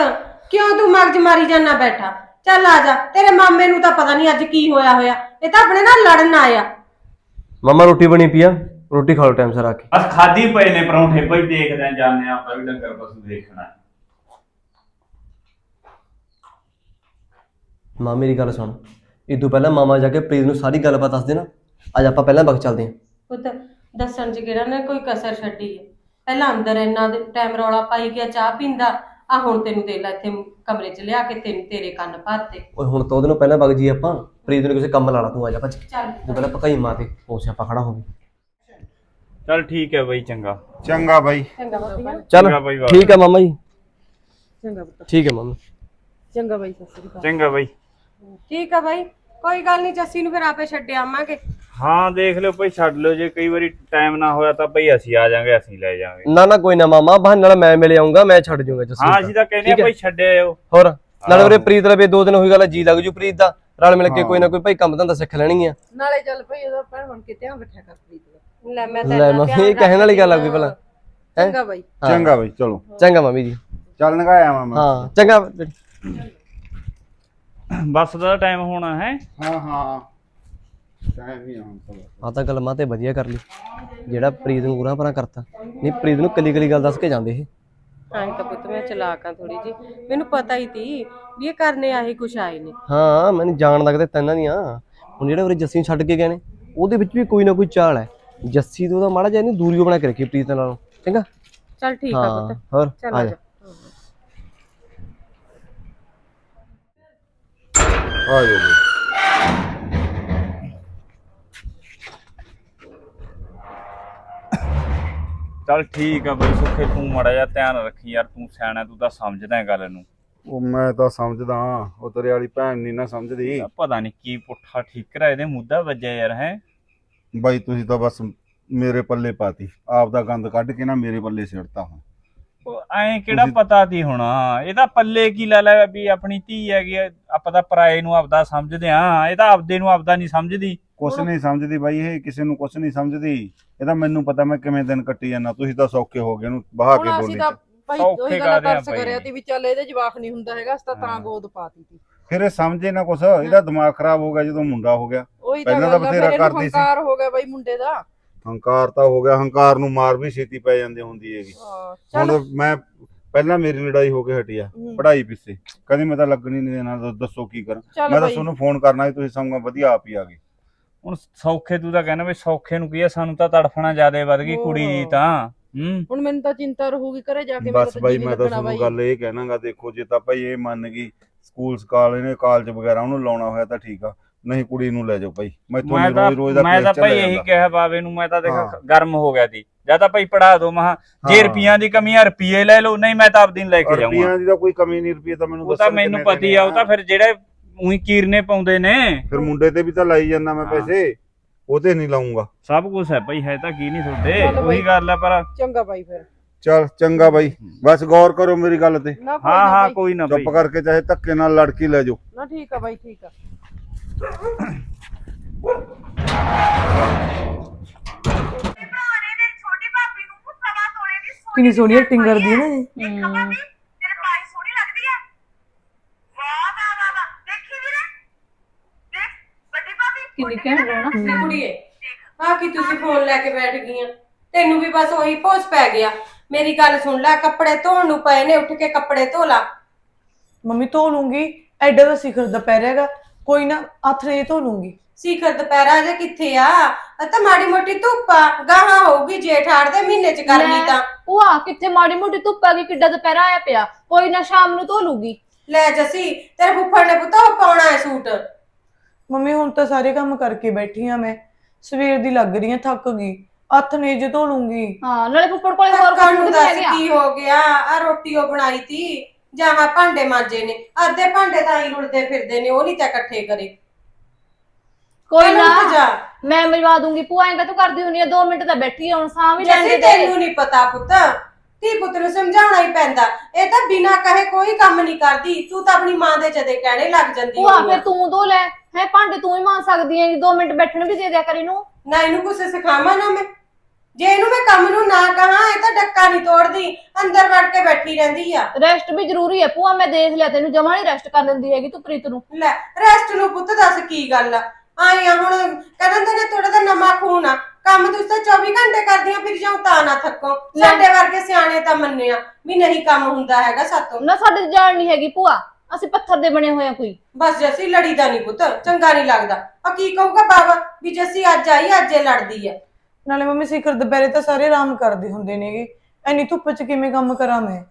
ਕਿਉਂ ਤੂੰ ਮਗਜ ਮਾਰੀ ਜਾਣਾ ਬੈਠਾ? ਚੱਲ ਆ ਜਾ ਤੇਰੇ ਮਾਮੇ ਨੂੰ ਤਾਂ ਪਤਾ ਨਹੀਂ ਅੱਜ ਕੀ ਹੋਇਆ ਹੋਇਆ। ਇਹ ਤਾਂ ਆਪਣੇ ਨਾਲ ਲੜਨ ਆਇਆ। ਮਾਮਾ ਰੋਟੀ ਬਣੀ ਪਈ ਆ? ਰੋਟੀ ਖਾ ਲਓ ਟਾਈਮ ਸਿਰ ਆ ਕੇ। ਬਸ ਖਾਦੀ ਪਏ ਨੇ ਪਰੌਂਠੇ ਭਾਈ ਦੇਖਦੇ ਆਂ ਜਾਂਦੇ ਆਂ ਆਪਾਂ ਵੀ ਡੰਗਰ ਪਸ਼ੂ ਦੇਖਣਾ ਮਾਂ ਮੇਰੀ ਗੱਲ ਸੁਣ। ਇਦੋਂ ਪਹਿਲਾਂ ਮਾਮਾ ਜਾ ਕੇ ਪ੍ਰੀਤ ਨੂੰ ਸਾਰੀ ਗੱਲਬਾਤ ਦੱਸ ਦੇਣਾ। ਅੱਜ ਆਪਾਂ ਪਹਿਲਾਂ ਬਗ ਚੱਲਦੇ ਹਾਂ ਪੁੱਤ ਦੱਸਣ ਚ ਕਿਹੜਾ ਨੇ ਕੋਈ ਕਸਰ ਛੱਡੀ ਹੈ ਪਹਿਲਾਂ ਅੰਦਰ ਇੰਨਾ ਦੇ ਟਾਈਮ ਰੌਲਾ ਪਾਈ ਗਿਆ ਚਾਹ ਪੀਂਦਾ ਆ ਹੁਣ ਤੈਨੂੰ ਦੇ ਲੈ ਇੱਥੇ ਕਮਰੇ ਚ ਲਿਆ ਕੇ ਤੈਨੂੰ ਤੇਰੇ ਕੰਨ ਭਰਤੇ ਓਏ ਹੁਣ ਤਾਂ ਉਹਦੇ ਨੂੰ ਪਹਿਲਾਂ ਬਗ ਜੀ ਆਪਾਂ। ਪ੍ਰੀਤ ਨੂੰ ਕਿਸੇ ਕੰਮ ਲਾ ਲਾ ਤੂੰ ਆ ਜਾ ਭੱਜ ਚੱਲ। ਤੂੰ ਪਹਿਲਾਂ ਪਕਾਈ ਮਾਂ ਤੇ ਉਸ ਆਪਾਂ ਖੜਾ ਹੋ। ਗਏ ਚੱਲ ਠੀਕ ਹੈ ਬਾਈ ਚੰਗਾ। ਚੰਗਾ ਬਾਈ। ਚੰਗਾ ਵਧੀਆ ਚੱਲ ਚੰਗਾ ਬਾਈ, ਵਾਹ। ਠੀਕ ਆ ਮਾਮਾ ਜੀ। ਚੰਗਾ ਪੁੱਤ। ਠੀਕ ਹੈ ਮਾਮਾ। ਚੰਗਾ ਬਾਈ ਸਤਿ ਸ੍ਰੀ ਅਕਾਲ। ਚੰਗਾ ਬਾਈ। ਠੀਕ ਆ ਬਾਈ। ਕੋਈ ਗੱਲ ਨਹੀਂ ਜੱਸੀ ਨੂੰ ਫਿਰ ਆਪੇ ਛੱਡ ਆਵਾਂਗੇ। ਹਾਂ ਦੇਖ ਲਿਓ ਭਾਈ ਛੱਡ ਲਿਓ। ਜੇ ਕਈ ਵਾਰੀ ਟਾਈਮ ਨਾ ਹੋਇਆ ਤਾਂ ਭਾਈ ਅਸੀਂ ਆ ਜਾਾਂਗੇ ਅਸੀਂ ਲੈ ਜਾਾਂਗੇ। ਨਾ ਨਾ ਕੋਈ ਨਾ ਮਾਮਾ ਬਹਾਨੇ ਨਾਲ ਮੈਂ ਮਿਲ ਆਉਂਗਾ ਮੈਂ ਛੱਡ ਜਾਊਂਗਾ ਜੱਸੀ ਹਾਂ ਅਸੀਂ ਤਾਂ ਕਹਿੰਦੇ ਆ ਹੈ। ਭਾਈ ਛੱਡਿਓ ਹੋਰ ਨਾਲੇ ਉਰੇ ਪ੍ਰੀਤ ਰਵੇ ਦੋ ਦਿਨ ਹੋਈ ਗੱਲ ਜੀ ਲੱਗ ਜੂ ਪ੍ਰੀਤ ਦਾ। ਰਲ ਮਿਲ ਕੇ ਕੋਈ ਨਾ ਕੋਈ ਭਾਈ ਕੰਮ ਧੰਦਾ ਸਿੱਖ ਲੈਣੀ ਆ। ਨਾਲੇ ਚੱਲ ਭਈ ਉਹਦਾ ਭੈਣ ਬਣ ਕੇ ਧਿਆਨ ਰੱਖਿਆ ਕਰ ਪ੍ਰੀਤ ਦਾ। ਲੈ ਮੈਂ ਲੈ ਮਾਮੀ ਇਹ ਕਹਿਣ ਵਾਲੀ ਗੱਲ ਆ ਗਈ ਭਲਾ। ਹੈਂ? ਚੰਗਾ ਬਾਈ। ਹਾਂ। ਚੰਗਾ ਬਾਈ ਚਲੋ। ਚੰਗਾ ਮਾਮੀ ਜੀ। ਚੱਲ ਨਗਾਇਆ ਮਾਮਾ ਹਾਂ ਚੰਗਾ ਬੱਸ ਦਾ ਟਾਈਮ ਹੋਣਾ ਹੈ। ਹਾਂ ਹਾਂ। ਟਾਈਮ ਹੀ ਆ ਹੁਣ ਤਾਂ। ਆ ਤਾਂ ਗੱਲ ਮਾਂ ਤੇ ਵਧੀਆ ਕਰ ਲਈ। ਜਿਹੜਾ ਪ੍ਰੀਤ ਨੂੰ ਪੂਰਾ ਪਰਾਂ ਕਰਤਾ। ਨਹੀਂ ਪ੍ਰੀਤ ਨੂੰ ਕੱਲੀ ਕੱਲੀ ਗੱਲ ਦੱਸ ਕੇ ਜਾਂਦੇ ਇਹ। ਹਾਂ ਤਾਂ ਪੁੱਤ ਮੈਂ ਚਲਾਕਾਂ ਥੋੜੀ ਜੀ ਮੈਨੂੰ ਪਤਾ ਹੀ ਸੀ ਵੀ ਇਹ ਕਰਨੇ ਆਹੀ ਕੁਛ ਆਏ ਨੇ। ਹਾਂ ਮੈਨੂੰ ਜਾਣ ਲੱਗਦੇ ਤੈਨਾਂ ਦੀਆਂ। ਹੁਣ ਜਿਹੜੇ ਉਰੇ ਜੱਸੀ ਨੂੰ ਛੱਡ ਕੇ ਗਏ ਨੇ ਉਹਦੇ ਵਿੱਚ ਵੀ ਕੋਈ ਨਾ ਕੋਈ ਚਾਲ ਹੈ। ਜੱਸੀ ਤੋਂ ਉਹਦਾ ਮਾੜਾ ਜਿਹਾ ਇਹਨੂੰ ਦੂਰੀ ਬਣਾ ਕੇ ਰੱਖੀ ਪ੍ਰੀਤ ਨਾਲੋਂ। ਚੰਗਾ? ਚੱਲ ਠੀਕ ਆ ਹਾਂ ਪੁੱਤ। ਹੋਰ ਚੱਲ ਆ ਜਾ। ਜਾ। ਆ ਜਾਓ ਬਾਈ। ਚੱਲ ਠੀਕ ਆ ਬਾਈ ਸੁੱਖੇ ਤੂੰ ਮੜਾ ਜਾ ਧਿਆਨ ਰੱਖੀ ਯਾਰ ਤੂੰ ਸਿਆਣਾ ਤੂੰ ਤਾਂ ਸਮਝਦਾ ਹੈ ਗੱਲ ਨੂੰ। ਉਹ ਮੈਂ ਤਾਂ ਸਮਝਦਾ ਉਹ ਤੇਰੇ ਵਾਲੀ ਭੈਣ ਨਹੀਂ ਨਾ ਸਮਝਦੀ। ਪਤਾ ਨਹੀਂ ਕੀ ਪੁੱਠਾ ਠੀਕਰਾ ਇਹਦੇ ਮੁੱਦਾ ਵੱਜਿਆ ਯਾਰ ਹੈ? ਬਾਈ ਤੁਸੀਂ ਤਾਂ ਬਸ ਮੇਰੇ ਪੱਲੇ ਪਾਤੀ। ਆਪ ਦਾ ਗੰਦ ਕੱਢ ਕੇ ਨਾ ਮੇਰੇ ਪੱਲੇ ਸਿੱਟਤਾ ਹੁਣ। ਐਂ ਕਿਹੜਾ ਪਤਾ ਤੀ ਹੋਣਾ? ਇਹਦਾ ਪੱਲੇ ਕੀ ਲੈ ਲੈ ਵੀ ਆਪਣੀ ਧੀ ਹੈਗੀ ਆ, ਆਪਾਂ ਤਾਂ ਪਰਾਏ ਨੂੰ ਆਪਦਾ ਸਮਝਦੇ ਆ। ਇਹ ਤਾਂ ਆਪਦੇ ਨੂੰ ਆਪਦਾ ਨਹੀਂ ਸਮਝਦੀ। ਕੁਛ ਨਹੀਂ ਸਮਝਦੀ ਬਾਈ ਇਹ ਕਿਸੇ ਨੂੰ ਕੁਛ ਨਹੀਂ ਸਮਝਦੀ। ਇਹ ਤਾਂ ਮੈਨੂੰ ਪਤਾ ਮੈਂ ਕਿਵੇਂ ਦਿਨ ਕੱਟੀ ਜਾਂਦਾ। ਤੁਸੀਂ ਤਾਂ ਸੌਖੇ ਹੋ ਗਏ ਉਹਨੂੰ ਬਹਾ ਕੇ ਹੁਣ ਬੋਲੀ ਅਸੀਂ ਤਾਂ ਭਾਈ ਉਹੀ ਗੱਲ ਆ ਤਰਸ ਭਾਈ। ਕਰਿਆ ਤੀ ਵੀ ਚੱਲ ਇਹਦੇ ਜਵਾਕ ਨਹੀਂ ਹੁੰਦਾ ਹੈਗਾ ਅਸੀਂ ਤਾਂ ਤਾਂ ਗੋਦ ਪਾਤੀ ਤੀ ਫਿਰ ਇਹ ਸਮਝੇ ਨਾ ਕੁਛ ਇਹਦਾ ਦਿਮਾਗ ਖਰਾਬ ਹੋ ਗਿਆ ਜਦੋਂ ਮੁੰਡਾ ਹੋ ਗਿਆ। ਉਹੀ ਤਾਂ ਪਹਿਲਾਂ ਤਾਂ ਗੱਲ ਆ ਬਥੇਰਾ ਕਰਦੀ ਸੀ। ਹੰਕਾਰ ਹੋ ਗਿਆ ਬਾਈ ਮੁੰਡੇ ਦਾ। ਹੰਕਾਰ ਤਾਂ ਹੋ ਗਿਆ ਹੰਕਾਰ ਨੂੰ ਮਾਰ ਵੀ ਛੇਤੀ ਪੈ ਜਾਂਦੀ ਹੁੰਦੀ ਹੈਗੀ। ਹਾਂ, ਚੱਲ। ਹੁਣ ਮੈਂ ਪਹਿਲਾਂ ਮੇਰੀ ਲੜਾਈ ਹੋ ਕੇ ਹਟੀ ਆ ਹੂੰ। ਪੜ੍ਹਾਈ ਪਿੱਛੇ। ਕਦੀ ਮੈਂ ਤਾਂ ਲੱਗਣੀ ਨਹੀਂ ਦੇਣਾ ਦ- ਦੱਸੋ ਕੀ ਕਰਾਂ। ਚੱਲ ਮੈਂ ਤਾਂ ਬਾਈ। ਤੁਹਾਨੂੰ ਫੋਨ ਕਰਨਾ ਸੀ ਤੁਸੀਂ ਸੰਗਾ ਵਧੀਆ ਆਪ ਹੀ ਆ ਗਏ। ਹੁਣ ਸੌਖੇ ਤੂੰ ਤਾਂ ਕਹਿੰਦਾ ਵੀ ਸੌਖੇ ਨੂੰ ਕੀ ਆ ਸਾਨੂੰ ਤਾਂ ਤੜਫਣਾ ਜ਼ਿਆਦੇ ਵੱਧ ਗਈ ਕੁੜੀ ਦੀ ਤਾਂ ਹੂੰ। ਹੁਣ ਮੈਨੂੰ ਤਾਂ ਚਿੰਤਾ ਰਹੂਗੀ ਘਰੇ ਜਾ ਕੇ ਮੇਰਾ ਬਸ ਬਾਈ ਜੀ ਮੈਂ ਤਾਂ ਲੱਗਣਾ ਤੁਹਾਨੂੰ ਬਾਈ। ਗੱਲ ਇਹ ਕਹਿਣਾਗਾ ਦੇਖੋ ਜੇ ਤਾਂ ਭਾਈ ਇਹ ਮੰਨ ਗਈ ਸਕੂਲ ਸਕਾਲ ਇਹਨੇ ਕਾਲਜ ਵਗੈਰਾ ਉਹਨੂੰ ਲਾਉਣਾ ਹੋਇਆ ਤਾਂ ਠੀਕ ਆ ਨਹੀਂ ਕੁੜੀ ਨੂੰ ਲੈ ਜਾਓ ਭਾਈ ਮੈਂ ਮੈਂ ਤੁਹਾਨੂੰ ਤਾਂ ਰੋਜ਼ ਰੋਜ਼ ਦਾ ਮੈਂ ਤਾਂ ਭਾਈ ਇਹੀ। ਕਿਹਾ ਬਾਵੇ ਨੂੰ ਮੈਂ ਤਾਂ ਦੇਖ। ਗਰਮ ਹੋ ਗਿਆ ਸੀ ਜਾਂ ਤਾਂ ਭਾਈ ਪੜਾ ਦੋ ਮਹਾ ਜੇ। ਰੁਪਈਆਂ ਦੀ ਕਮੀ ਆ ਰੁਪਈਏ ਲੈ ਲਓ ਨਹੀਂ ਮੈਂ ਤਾਂ ਆਪਦੀ ਲੈ ਕੇ ਜਾਊਂਗਾ ਰੁਪਈਆਂ ਦੀ ਤਾਂ ਕੋਈ ਕਮੀ ਨਹੀਂ ਰੁਪਈਏ ਤਾਂ ਮੈਨੂੰ ਉਹ ਤਾਂ ਮੈਨੂੰ ਪਤੀ ਆ ਉਹ ਤਾਂ ਫਿਰ ਜਿਹੜੇ ਉਹੀ ਕੀਰਨੇ ਪਾਉਂਦੇ ਨੇ ਫਿਰ ਮੁੰਡੇ ਤੇ ਵੀ ਤਾਂ ਲਾਈ ਜਾਂਦਾ ਮੈਂ। ਪੈਸੇ ਉਹਤੇ ਨਹੀਂ ਲਾਉਂਗਾ ਸਭ ਕੁਝ ਹੈ ਭਾਈ ਹੈ ਤਾਂ ਕੀ ਨਹੀਂ ਤੁਹਾਡੇ। ਉਹੀ ਗੱਲ ਆ ਪਰ ਚੰਗਾ ਬਾਈ ਫਿਰ ਚਲ ਚੰਗਾ ਬਾਈ। ਬਸ ਗੌਰ ਕਰੋ ਮੇਰੀ ਗੱਲ ਤੇ। ਨਾ ਕੋਈ ਹਾਂ ਹਾਂ ਬਾਈ। ਕੋਈ ਨਾ ਭਾਈ ਚੁੱਪ ਕਰਕੇ ਚਾਹੇ ਧੱਕੇ ਨਾਲ ਲੜਕੀ ਲੈ ਜਾਓ। ਨਾ ਠੀਕ ਆ ਬਾਈ ਠੀਕ ਆ। ਕਿੰਨੀ ਸੋਹਣੀ ਐਕਟਿੰਗ ਕਰਦੀ ਹੈ ਨਾ ਇਹ। ਤੇਰੇ ਪਾਈ ਸੋਹਣੀ ਲੱਗਦੀ ਹੈ ਵਾਹ ਵਾਹ ਵਾਹ ਵਾਹ। ਦੇਖੀ ਵੀਰੇ? ਦੇਖ ਵੱਡੀ ਭਾਬੀ। ਕਿੰਨੀ ਕਹਿਣ ਰਹਿਣਾ ਨੀ ਕੁੜੀਏ ਆ ਕੀ ਤੁਸੀਂ ਫੋਨ ਲੈ ਕੇ ਬੈਠ ਗਈਆਂ। ਤੈਨੂੰ ਵੀ ਬਸ ਉਹੀ ਪੋਸ ਪੈ ਗਿਆ। ਮੇਰੀ ਗੱਲ ਸੁਣ ਲੈ ਕੱਪੜੇ ਧੋਣ ਨੂੰ ਪਏ ਨੇ ਉੱਠ ਕੇ ਕੱਪੜੇ ਧੋ ਲਾ। ਮੰਮੀ ਧੋ ਲੂੰਗੀ। ਐਡਾ ਦਾ ਸਿਖਰ ਦੁਪਹਿਰ ਹੈਗਾ। ਕੋਈ ਨਾ ਹੱਥ ਨੇ ਧੋ ਲੂੰਗੀ। ਸਿਖਰ ਦੁਪਹਿਰਾ ਜੇ ਕਿੱਥੇ ਆ? ਆ ਤਾਂ ਮਾੜੀ ਮੋਟੀ ਧੁੱਪ ਆ। ਗਾਹਾਂ ਹੋਊਗੀ ਜੇਠ ਹਾੜ ਦੇ ਮਹੀਨੇ ਚ ਗਰਮੀ ਤਾਂ। ਭੂਆ ਕਿੱਥੇ ਮਾੜੀ ਮੋਟੀ ਧੁੱਪ ਆ ਗਈ ਕਿੱਡਾ ਦੁਪਹਿਰਾ ਆਇਆ ਪਿਆ। ਕੋਈ ਨਾ ਸ਼ਾਮ ਨੂੰ ਧੋ ਲੂਗੀ। ਲੈ ਜਸੀ ਤੇਰੇ ਫੁੱਫੜ ਨੇ ਪੁੱਤਾ ਉਹ ਪਾਉਣਾ ਹੈ ਸੂਟ। ਮੰਮੀ ਹੁਣ ਤਾਂ ਸਾਰੇ ਕੰਮ ਕਰਕੇ ਬੈਠੀ ਆ ਮੈਂ। ਸਵੇਰ ਦੀ ਲੱਗ ਰਹੀ ਆ ਥੱਕ ਗਈ। ਹੱਥ ਨੇ ਜੇ ਧੋ ਲੂੰਗੀ ਹਾਂ ਨਾਲੇ ਫੁੱਫੜ ਕੋਲੇ ਹੋਰ ਥੱਕਣ ਨੂੰ ਕੰਮ ਦੱਸ ਨਹੀਂ ਕੀ ਹੋ ਗਿਆ? ਆ ਰੋਟੀ ਉਹ ਬਣਾਈ ਤੀ ਜਾਂ ਆਹ ਭਾਂਡੇ ਮਾਂਜੇ ਨੇ। ਅੱਧੇ ਭਾਂਡੇ ਤਾਂ ਹੀ ਰੁਲਦੇ ਫਿਰਦੇ ਨੇ ਉਹ ਨਹੀਂ ਤਾਂ ਇਕੱਠੇ ਕਰੇ। ਕੋਈ ਨਾ ਮੈਂ ਮਿਲਵਾ ਦੂੰਗੀ ਭੂਆ ਐਂ ਤੂੰ ਕਰਦੀ ਹੁੰਨੀ ਆ? 2 ਮਿੰਟ ਤਾਂ ਬੈਠੀ ਆ ਹੁਣ ਸਾਹ ਵੀ ਲੈਣ ਜੈਸੇ ਦੇ ਤੈਨੂੰ ਨਹੀਂ ਪਤਾ ਪੁੱਤ। ਧੀ ਪੁੱਤ ਨੂੰ ਸਮਝਾਉਣਾ ਹੀ ਪੈਂਦਾ। ਇਹ ਤਾਂ ਬਿਨਾਂ ਕਹੇ ਕੋਈ ਕੰਮ ਨਹੀਂ ਕਰਦੀ। ਤੂੰ ਤਾਂ ਆਪਣੀ ਮਾਂ ਦੇ ਜਦੇ ਕਹਿਣੇ ਲੱਗ ਜਾਂਦੀ ਭੂਆ ਆ। ਫਿਰ ਤੂੰ ਦੋ ਲੈ। ਹੈ ਭਾਂਡੇ ਤੂੰ ਹੀ ਮਾਂ ਸਕਦੀ ਹੈਗੀ 2 ਮਿੰਟ ਬੈਠਣ ਵੀ ਦੇ ਦਿਆ ਕਰ ਇਹਨੂੰ। ਨਾ ਇਹਨੂੰ ਕੁਛ ਸਿਖਾਵਾਂ ਨਾ ਮੈਂ? ਜੇ ਇਹਨੂੰ ਮੈਂ ਕੰਮ ਨੂੰ ਨਾ ਕਹਾਂ ਇਹ ਤਾਂ ਡੱਕਾ ਨਹੀਂ ਤੋੜਦੀ ਅੰਦਰ ਵੜ ਕੇ ਬੈਠੀ ਰਹਿੰਦੀ ਆ। ਰੈਸਟ ਵੀ ਜ਼ਰੂਰੀ ਹੈ ਭੂਆ ਮੈਂ ਦੇਖ ਲਿਆ ਤੈਨੂੰ ਜਮਾ ਨਹੀਂ ਰੈਸਟ ਕਰਨ ਦਿੰਦੀ ਹੈਗੀ ਤੂੰ ਪ੍ਰੀਤ ਨੂੰ। ਲੈ ਰੈਸਟ ਨੂੰ ਪੁੱਤ ਦੱਸ ਕੀ ਗੱਲ ਆ। ਆਈ ਆ ਹੁਣ ਕਹਿੰਦੇ ਨੇ ਥੋੜਾ ਤਾਂ ਨਮਾ ਖੂਨ ਆ। ਕੰਮ ਤੁਸੀਂ ਤਾਂ 24 ਘੰਟੇ ਕਰਦੀਆਂ ਫਿਰ ਜਾਉ ਤਾਂ ਨਾ ਥੱਕੋ। ਸਾਡੇ ਵਰਗੇ ਸਿਆਣੇ ਤਾਂ ਮੰਨਿਆ ਵੀ ਨਹੀਂ ਕੰਮ ਹੁੰਦਾ ਹੈਗਾ ਸਾਤੋਂ। ਨਾ ਸਾਡੇ ਜਾਣ ਨਹੀਂ ਹੈਗੀ ਭੂਆ ਅਸੀਂ ਪੱਥਰ ਦੇ ਬਣੇ ਹੋਏ ਆ ਕੋਈ। ਬਸ ਜੱਸੀ ਲੜੀ ਦਾ ਨਹੀਂ ਪੁੱਤ ਚੰਗਾ ਨਹੀਂ ਲੱਗਦਾ। ਆ ਕੀ ਕਹੂਗਾ ਬਾਬਾ ਵੀ ਜੱਸੀ ਅੱਜ ਆਈ ਅੱਜ ਇਹ ਲੜਦੀ ਆ। ਨਾਲੇ ਮੰਮੀ ਸਿਖਰ ਦੁਪਹਿਰੇ ਤਾਂ ਸਾਰੇ ਆਰਾਮ ਕਰਦੇ ਹੁੰਦੇ ਨੇਗੇ। ਐਨੀ ਧੁੱਪ 'ਚ ਕਿਵੇਂ ਕੰਮ ਕਰਾਂ ਮੈਂ?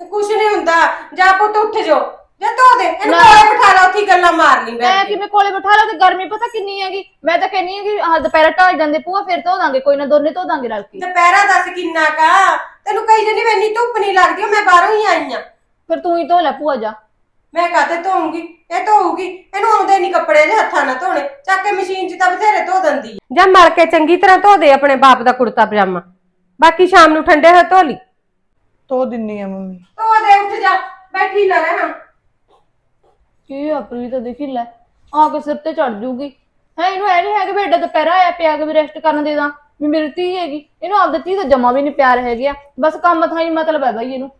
ਤੇ ਕੁਛ ਨਹੀਂ ਹੁੰਦਾ। ਜਾ ਪੁੱਤ ਉੱਠ ਜਾ ਜਾ ਧੋ ਦੇ। ਇਹਨੂੰ। ਕੋਲੇ ਬਿਠਾ ਲਾ ਉੱਥੇ ਗੱਲਾਂ ਮਾਰ ਲਈ ਮੈਂ ਕਿਵੇਂ ਕੋਲੇ ਬਿਠਾ ਲਾ ਤੇ ਗਰਮੀ ਪਤਾ ਕਿੰਨੀ ਹੈਗੀ? ਮੈਂ ਤਾਂ ਕਹਿੰਨੀ ਹਾਂ ਕਿ ਆਹ ਦੁਪਹਿਰ ਢਾਲ ਜਾਂਦੇ ਭੂਆ ਫਿਰ ਧੋ ਦਾਂਗੇ। ਕੋਈ ਨਾ ਦੋਨੇ ਧੋ ਦਾਂਗੇ ਰਲ ਕੇ। ਦੁਪਹਿਰਾ ਦੱਸ ਕਿੰਨਾ ਕਾ ਤੈਨੂੰ ਕਹੀ ਜਣੀ ਮੈਨੂੰ ਧੁੱਪ ਨਹੀਂ ਲੱਗਦੀ ਮੈਂ ਬਾਹਰੋਂ ਹੀ ਆਈ ਆ ਫਿਰ ਤੂੰ ਹੀ ਧੋ ਲੈ ਭੂਆ ਜਾ। ਮੈਂ ਕਾਤੇ ਧੋਉਂਗੀ ਇਹ ਧੋਊਗੀ। ਇਹਨੂੰ ਆਉਂਦੇ ਹੱਥਾਂ ਨਾਲ ਧੋਣੇ ਚੱਕ ਕੇ ਮਸ਼ੀਨ 'ਚ ਤਾਂ ਬਥੇਰੇ ਧੋ ਦਿੰਦੀ ਜਾਂ ਮਲ ਕੇ ਚੰਗੀ ਤਰ੍ਹਾਂ ਧੋ ਦੇ ਆਪਣੇ ਬਾਪ ਦਾ ਕੁੜਤਾ ਪਜਾਮਾ। ਬਾਕੀ ਸ਼ਾਮ ਨੂੰ ਠੰਡੇ ਹੋਏ ਧੋ ਲਈ। ਧੋ ਦਿੰਨੀ ਆ ਮੰਮੀ। ਧੋ ਦੇ ਉੱਠ ਜਾ ਬੈਠੀ ਨਾ ਰਹਿ ਹੁਣ। ਕੀ ਆਪਣੀ ਤਾਂ ਦੇਖੀ ਲੈ ਆ ਕੇ ਸਿਰ ਤੇ ਚੜ ਜੂਗੀ। ਹੈ ਇਹਨੂੰ ਐ ਨਹੀਂ ਹੈ ਕਿ ਬੇਟਾ ਦੁਪਹਿਰਾ ਆਇਆ ਪਿਆ ਕਿ ਵੀ ਰੈਸਟ ਕਰਨ ਦੇ ਦਾਂ ਵੀ ਮੇਰੀ ਧੀ ਹੈਗੀ। ਇਹਨੂੰ ਆਪਦੀ ਧੀ ਦਾ ਜਮਾ ਵੀ ਨਹੀਂ ਪਿਆਰ ਹੈਗੇ ਆ। ਬਸ ਕੰਮ ਥਾਈ ਮਤਲਬ ਹੈ ਬਾਈ ਇਹਨੂੰ।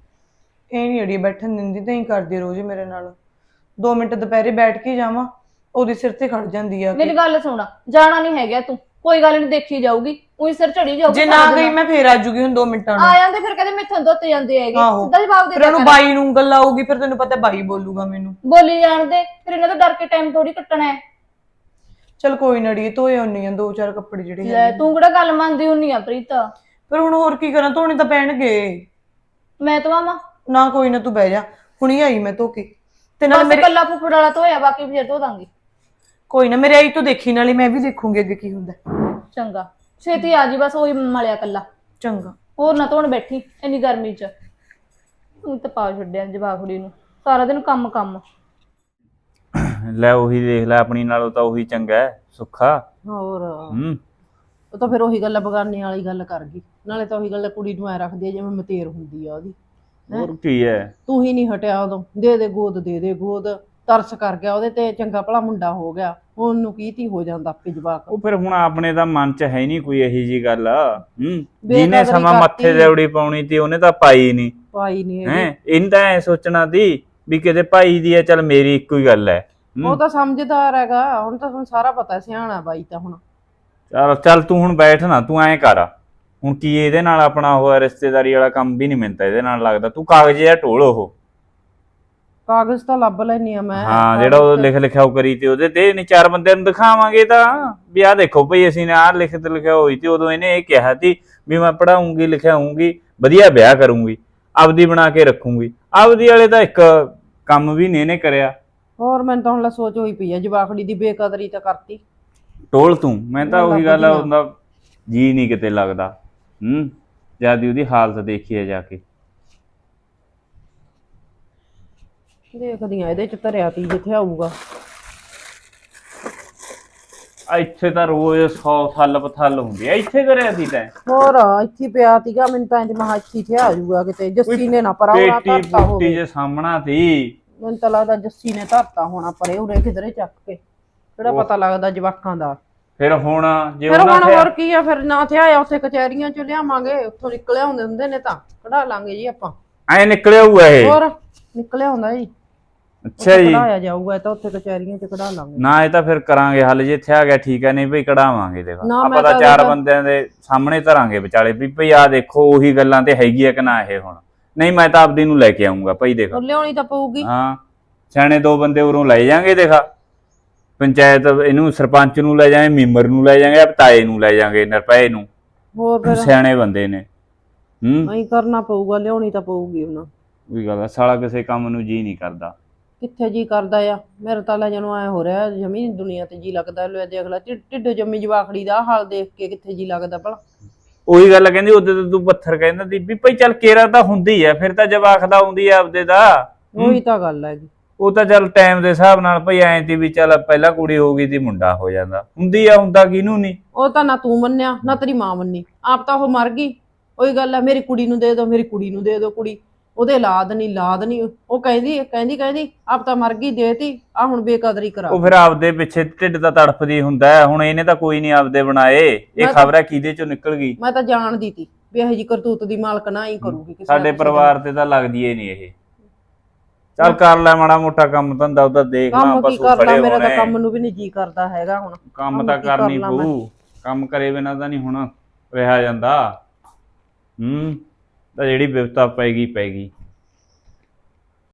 ਇਹ ਨਹੀਂ ਅੜੀ ਬੈਠਣ ਦਿੰਦੀ ਤਾਂ ਹੀ ਕਰਦੀ ਰੋਜ਼ ਮੇਰੇ ਨਾਲ। 2 ਮਿੰਟ ਦੁਪਹਿਰੇ ਬੈਠ ਕੇ ਜਾਵਾਂ। ਉਹਦੇ ਸਿਰ ਤੇ ਖੜ ਜਾਂਦੀ ਆ ਮੇਰੀ ਗੱਲ ਸੁਣਾ ਜਾਣਾ ਨਹੀਂ ਹੈਗਾ ਤੂੰ। ਕੋਈ ਗੱਲ ਨਹੀਂ ਦੇਖੀ ਜਾਊਗੀ। ਉਹੀ ਸਿਰ ਚੜੀ ਜਾਊਗੀ ਜੇ ਨਾ ਸਾਰਾ ਗਈ ਦਿਨ। ਮੈਂ ਫੇਰ ਆ ਜੂਗੀ ਹੁਣ 2 ਮਿੰਟਾਂ ਨੂੰ। ਆ ਜਾਂਦੇ ਫਿਰ ਕਹਿੰਦੇ ਮੈਥੋਂ ਦੁੱਤ ਜਾਂਦੇ ਹੈਗੇ। ਆਹੋ। ਸਿੱਧਾ ਜਵਾਬ ਦੇ ਫਿਰ ਦਿਆ ਉਹਨੂੰ ਕਰ। ਬਾਈ ਨੂੰ ਗੱਲ ਆਊਗੀ ਫਿਰ ਤੈਨੂੰ ਪਤਾ ਬਾਈ ਬੋਲੂਗਾ ਮੈਨੂੰ। ਬੋਲੀ ਜਾਣ ਦੇ ਫਿਰ ਇਹਨਾਂ ਤੋਂ ਡਰ ਕੇ ਟਾਈਮ ਥੋੜੀ ਕੱਟਣਾ ਹੈ। ਚਲ ਕੋਈ ਨਾ ਅੜੀਏ ਧੋਏ ਹੁੰਨੀ ਆ ਦੋ ਚਾਰ ਕੱਪੜੇ ਜਿਹੜੇ ਲੈ ਹੈਗੇ। ਤੂੰ ਕਿਹੜਾ ਗੱਲ ਮੰਨਦੀ ਹੁੰਨੀ ਆ ਪ੍ਰੀਤ? ਫਿਰ ਹੁਣ ਹੋਰ ਕੀ ਕਰਾਂ ਧੋਣੇ ਤਾਂ ਪੈਣਗੇ। ਮੈਂ ਤਾਂ ਮਾਮਾ ਨਾ ਕੋਈ ਨਾ ਤੂੰ ਬਹਿ ਜਾ। ਹੁਣੀ ਆਈ ਮੈਂ ਧੋ ਕੇ। ਤੇ ਨਾਲ ਬਸ ਮੇਰੇ ਕੱਲਾ ਫੁੱਫੜ ਵਾਲਾ ਧੋਇਆ ਬਾਕੀ ਫਿਰ ਧੋ ਦਾਂਗੇ। ਕੋਈ ਨਾ ਮੇਰੇ ਆਈ ਤੋਂ ਦੇਖੀ ਨਾਲੇ ਮੈਂ ਵੀ ਦੇਖੂੰਗੀ ਅੱਗੇ ਕੀ ਹੁੰਦਾ। ਚੰਗਾ ਛੇਤੀ ਆ ਜੀ ਬਸ ਉਹੀ ਮਲਿਆ ਕੱਲਾ ਚੰਗਾ। ਹੋਰ ਨਾ ਧੋਣ ਬੈਠੀ ਇੰਨੀ ਗਰਮੀ ਚ। ਤੂੰ ਤਾਂ ਪਾ ਛੱਡਿਆ ਜਵਾਖੜੀ ਨੂੰ ਸਾਰਾ ਦਿਨ ਕੰਮ ਕੰਮ। ਲੈ ਉਹੀ ਦੇਖ ਲੈ ਆਪਣੀ ਨਾਲੋਂ ਤਾਂ ਉਹੀ ਚੰਗਾ ਹੈ ਸੁੱਖਾ। ਹੋਰ? ਹੂੰ। ਉਹ ਤਾਂ ਫਿਰ ਉਹੀ ਗੱਲ ਬਗਾਨੇ ਵਾਲੀ ਗੱਲ ਕਰ ਗਈ। ਨਾਲੇ ਤਾਂ ਉਹੀ ਗੱਲ ਕੁੜੀ ਨੂੰ ਐ ਰੱਖਦੀ ਆ ਜਿਵੇਂ ਮਤੇਰ ਹੁੰਦੀ ਆ ਉਹਦੀ। ਹੋਰ ਕੀ ਹੈ? ਤੂੰ ਹੀ ਨਹੀਂ ਹਟਿਆ ਉਦੋਂ ਦੇ ਦੇ ਗੋਦ ਦੇ ਦੇ ਗੋਦ। ਤਰਸ ਕਰ ਗਿਆ ਉਹਦੇ ਤੇ ਚੰਗਾ ਭਲਾ ਮੁੰਡਾ ਹੋ ਗਿਆ। ਉਹਨੂੰ ਕੀ ਤੀ ਹੋ ਜਾਂਦਾ ਆਪੇ ਜਵਾਕ। ਉਹ ਫਿਰ ਹੁਣ ਆਪਣੇ ਦਾ ਮਨ ਚ ਹੈ ਨਹੀਂ ਕੋਈ ਇਹੀ ਜੀ ਗੱਲ। ਹੂੰ? ਜਿਹਨੇ ਸਮਾਂ ਮੱਥੇ। ਤੇ ਉੜੀ ਪਾਉਣੀ ਤੀ ਉਹਨੇ ਤਾਂ ਪਾਈ ਨਹੀਂ। ਪਾਈ ਨਹੀਂ ਹੈ? ਇਹਨੂੰ ਤਾਂ ਐ ਸੋਚਣਾ ਤੀ ਵੀ ਕਿਤੇ ਭਾਈ ਦੀ ਹੈ ਚੱਲ ਮੇਰੀ ਇੱਕੋ ਹੀ ਗੱਲ ਹੈ। ਹੂੰ। ਉਹ ਤਾਂ ਸਮਝਦਾਰ ਹੈਗਾ ਹੁਣ ਤਾਂ ਤੁਹਾਨੂੰ ਸਾਰਾ ਪਤਾ ਸਿਆਣਾ ਬਾਈ ਤਾਂ ਹੁਣ। ਚੱਲ ਚੱਲ ਤੂੰ ਹੁਣ ਬੈਠ ਨਾ ਤੂੰ ਐਂ ਕਰ। ਹੁਣ ਕੀ ਇਹਦੇ ਨਾਲ ਆਪਣਾ ਉਹ ਰਿਸ਼ਤੇਦਾਰੀ ਵਾਲਾ ਕੰਮ ਵੀ ਨਹੀਂ ਮਿਲਦਾ ਇਹਦੇ ਨਾਲ ਲੱਗਦਾ। ਤੂੰ ਕਾਗਜ਼ ਜਿਹਾ ਢੋਲ ਉਹ। ਕਾਗਜ਼ ਤਾਂ ਲੱਭ ਲੈਣੀ ਆ ਮੈਂ। ਹਾਂ ਜਿਹੜਾ ਉਹ ਲਿਖ ਲਿਖਿਆ ਉਹ ਕਰੀ ਤੇ ਉਹਦੇ ਤੇ ਨਹੀਂ ਚਾਰ ਬੰਦਿਆਂ ਨੂੰ ਦਿਖਾਵਾਂਗੇ ਤਾਂ। ਵੀ ਆਹ ਦੇਖੋ ਭਈ ਅਸੀਂ ਨੇ ਆਹ ਲਿਖਤ ਲਿਖਿਆ ਹੋਈ ਤੇ ਉਦੋਂ ਇਹਨੇ ਇਹ ਕਿਹਾ ਸੀ ਵੀ ਮੈਂ ਪੜਾਉਂਗੀ ਲਿਖਾਉਂਗੀ ਵਧੀਆ ਵਿਆਹ ਕਰੂੰਗੀ ਆਪਦੀ ਬਣਾ ਕੇ ਰੱਖੂੰਗੀ। ਆਪਦੀ ਵਾਲੇ ਤਾਂ ਇੱਕ ਕੰਮ ਵੀ ਨਹੀਂ ਇਹਨੇ ਕਰਿਆ। ਹੋਰ ਮੈਨੂੰ ਤਾਂ ਹੁਣ ਲਾ ਸੋਚ ਹੋਈ ਪਈ ਆ ਜਵਾਕੜੀ ਦੀ ਬੇਕਦਰੀ ਤਾਂ ਕਰਤੀ। ਟੋਲ ਤੂੰ ਮੈਂ ਤਾਂ ਉਹ ਗੱਲ ਆ ਲੱਭਦੀ ਆ। ਹੁੰਦਾ ਜੀ ਨਹੀਂ ਕਿਤੇ ਲੱਗਦਾ। ਹੂੰ ਜਿਆਦੀ ਉਹਦੀ ਹਾਲਤ ਦੇਖੀਏ ਜਾ ਕੇ। ਦੇਖਦੀ ਆ ਇਹਦੇ ਚ ਧਰਿਆ ਤੀ ਜਿੱਥੇ ਆਊਗਾ। ਇੱਥੇ ਤਾਂ ਰੋਜ਼ 100 ਥੱਲ ਪਥੱਲ ਹੁੰਦੀ ਆ ਇੱਥੇ ਕਰਿਆ ਸੀ ਤੈਂ? ਹੋਰ ਇੱਥੇ ਪਿਆ ਤੀਗਾ ਮੈਨੂੰ ਤਾਂ ਇੰਜ ਮਹਾ ਇੱਥੇ ਤੇ ਆ ਜਾਊਗਾ ਕਿਤੇ। ਜੱਸੀ ਨੇ ਨਾ ਪਰਾਉਣਾ ਪੇਟੀ ਧਰਤਾ ਪੁੱਟੀ ਹੋਵੇ। ਜੇ ਸਾਹਮਣਾ ਤੀ। ਮੈਨੂੰ ਤਾਂ ਲੱਗਦਾ ਜੱਸੀ ਨੇ ਧਰਤਾ ਹੋਣਾ ਪਰੇ ਉਰੇ ਕਿਧਰੇ ਚੱਕ ਕੇ। ਕਿਹੜਾ ਪਤਾ ਲੱਗਦਾ ਜਵਾਕਾਂ ਦਾ। ਫਿਰ ਹੁਣ ਜੇ ਫਿਰ ਉਹਨਾਂ ਹੁਣ ਤੇ ਹੋਰ ਕੀ ਆ ਫਿਰ ਨਾ ਤੇ ਆਇਆ ਉੱਥੇ ਕਚਹਿਰੀਆਂ ਚ ਲਿਆਵਾਂਗੇ ਉੱਥੋਂ ਨਿਕਲਿਆ ਹੁੰਦੇ ਹੁੰਦੇ ਨੇ ਤਾਂ। ਕਢਾ ਲਾਂਗੇ ਜੀ ਆਪਾਂ। ਐ ਨਿਕਲਿਆ ਹੋਊਗਾ ਇਹ? ਹੋਰ ਨਿਕਲਿਆ ਹੁੰਦਾ ਜੀ। ਅੱਛਾ ਜੀ। ਕਢਾਇਆ ਜਾਊਗਾ ਇਹ ਤਾਂ ਉੱਥੇ ਕਚਹਿਰੀਆਂ ਚ ਕਢਾ ਲਾਂਗੇ। ਨਾ ਇਹ ਤਾਂ ਫਿਰ ਕਰਾਂਗੇ ਹੱਲ ਜੇ ਇੱਥੇ ਆ ਗਿਆ ਠੀਕ ਹੈ ਨਹੀਂ ਭਈ ਕਢਾਵਾਂਗੇ ਦੇਖੋ। ਨਾ, ਆਪਾਂ ਤਾਂ ਤਾਂ ਚਾਰ ਬੰਦਿਆਂ ਦੇ ਸਾਹਮਣੇ ਧਰਾਂਗੇ ਵਿਚਾਲੇ ਵੀ ਭਈ ਆ ਦੇਖੋ ਉਹੀ ਗੱਲਾਂ ਤੇ ਹੈਗੀ ਆ ਕਿ ਨਾ ਇਹ ਹੁਣ। ਨਹੀਂ ਮੈਂ ਤਾਂ ਆਪਦੀ ਨੂੰ ਲੈ ਕੇ ਆਉਂਗਾ ਭਈ ਦੇਖ। ਉਹ ਲਿਆਉਣੀ ਤਾਂ ਪਊਗੀ। ਹਾਂ ਸਿਆਣੇ ਦੋ ਬੰਦੇ ਉਰੋਂ ਲੈ ਜਾਾਂਗੇ ਦੇਖਾ। ਪੰਚਾਇਤ ਇਹਨੂੰ ਸਰਪੰਚ ਨੂੰ ਲੈ ਜਾਾਂਗੇ ਮੈਂਬਰ ਨੂੰ ਲੈ ਜਾਾਂਗੇ ਤਾਏ ਨੂੰ ਲੈ ਜਾਾਂਗੇ ਨਰਪਏ ਨੂੰ। ਹੋਰ ਫਿਰ? ਸਿਆਣੇ ਬੰਦੇ ਨੇ। ਹੂੰ? ਐਂ ਕਰਨਾ ਪਊਗਾ ਲਿਆਉਣੀ ਤਾਂ ਪਊਗੀ ਉਹਨਾਂ। ਉਹੀ ਗੱਲ ਆ ਸਾਲਾ ਕਿਸੇ ਕੰਮ ਨੂੰ ਜੀ ਨਹੀਂ ਕਰਦਾ। ਕਿੱਥੇ ਜੀ ਕਰਦਾ ਆ? ਮੇਰੇ ਤਾਂ ਲੈ ਜਨੂੰ ਐ ਹੋ ਰਿਹਾ ਜਮੀ ਦੁਨੀਆ ਤੇ ਜੀ ਲੱਗਦਾ ਲੈ ਦੇਖ ਲੈ ਢਿੱਡ ਢਿੱਡ ਜੰਮੀ ਜਵਾਖੜੀ ਦਾ ਆਹ ਹਾਲ ਦੇਖ ਕੇ ਕਿੱਥੇ ਜੀ ਲੱਗਦਾ ਭਲਾ। ਉਹੀ ਗੱਲ ਕਹਿੰਦੀ ਉਹਦੇ ਤੇ ਤੂੰ ਪੱਥਰ ਕਹਿੰਦਾ ਸੀ ਵੀ ਭਈ ਚੱਲ ਕੇਰਾ ਤਾਂ ਹੁੰਦੀ ਆ ਫਿਰ ਤਾਂ ਜਵਾਕ ਦਾ ਆਉਂਦੀ ਆ ਆਪਦੇ ਦਾ। ਉਹੀ ਤਾਂ ਗੱਲ ਹੈਗੀ ਉਹ ਤਾਂ ਚੱਲ ਟਾਈਮ ਦੇ ਹਿਸਾਬ ਨਾਲ ਭਈ ਐਂ ਤੀ ਵੀ ਚੱਲ ਪਹਿਲਾਂ ਕੁੜੀ ਹੋ ਗਈ ਤੀ ਮੁੰਡਾ ਹੋ ਜਾਂਦਾ। ਹੁੰਦੀ ਆ ਹੁੰਦਾ ਕਿਹਨੂੰ ਨਹੀਂ ਉਹ ਤਾਂ ਨਾ ਤੂੰ ਮੰਨਿਆ ਨਾ ਤੇਰੀ ਮਾਂ ਮੰਨੀ। ਆਪ ਤਾਂ ਉਹ ਮਰ ਗਈ। ਉਹੀ ਗੱਲ ਆ ਮੇਰੀ ਕੁੜੀ ਨੂੰ ਦੇ ਦਿਓ ਮੇਰੀ ਕੁੜੀ ਨੂੰ ਦੇ ਦਿਓ ਕੁੜੀ। ਉਹਦੇ ਲਾਦ ਨਹੀਂ ਲਾਦ ਨਹੀਂ ਉਹ ਕਹਿੰਦੀ ਕਹਿੰਦੀ ਕਹਿੰਦੀ ਆਪ ਤਾਂ ਮਰ ਗਈ ਦੇਤੀ ਆ ਹੁਣ ਬੇਕਦਰੀ ਕਰਾ। ਉਹ ਫਿਰ ਆਪਦੇ ਪਿੱਛੇ ਢਿੱਡ ਤਾਂ ਤੜਫਦੀ ਹੁੰਦਾ ਹੈ। ਹੁਣ ਇਹਨੇ ਤਾਂ ਕੋਈ ਨਹੀਂ ਆਪਦੇ ਬਣਾਏ। ਇਹ ਮੈਂ ਤਾਂ- ਖਬਰ ਹੈ ਕਿਹਦੇ ਚੋਂ ਨਿਕਲ ਗਈ? ਮੈਂ ਤਾਂ ਜਾਣਦੀ ਤੀ ਵੀ ਇਹ ਜੀ ਕਰਤੂਤ ਦੀ ਮਾਲਕ ਨਾ ਹੀ ਕਰੂਗੀ ਕਿਸੇ ਨਾ ਸਾਡੇ ਕਿਸੇ ਪਰਿਵਾਰ ਤੇ ਤਾਂ ਲੱਗਦੀ ਏ ਨਹੀਂ ਇਹ। ਚੱਲ ਕਰ ਲੈ ਮਾੜਾ ਮੋਟਾ ਕੰਮ ਧੰਦਾ ਉਹਦਾ ਦੇਖ। ਲਾ ਕੰਮ ਕੀ ਕਰਦਾ ਖੜੇ ਮੇਰਾ ਤਾਂ ਹੋਣੇ। ਕੰਮ ਨੂੰ ਵੀ ਨਹੀਂ ਜੀ ਕਰਦਾ ਹੈਗਾ ਹੁਣ। ਕੰਮ ਕੰਮ ਤਾਂ ਕੀ ਕਰਨੀ? ਪਊ। ਕੰਮ ਕਰੇ ਬਿਨਾਂ ਤਾਂ ਨਹੀਂ ਹੁਣ ਰਿਹਾ ਜਾਂਦਾ। ਹੂੰ। ਤਾਂ ਜਿਹੜੀ ਵਿਵਸਥਾ ਪੈਗੀ ਪੈਗੀ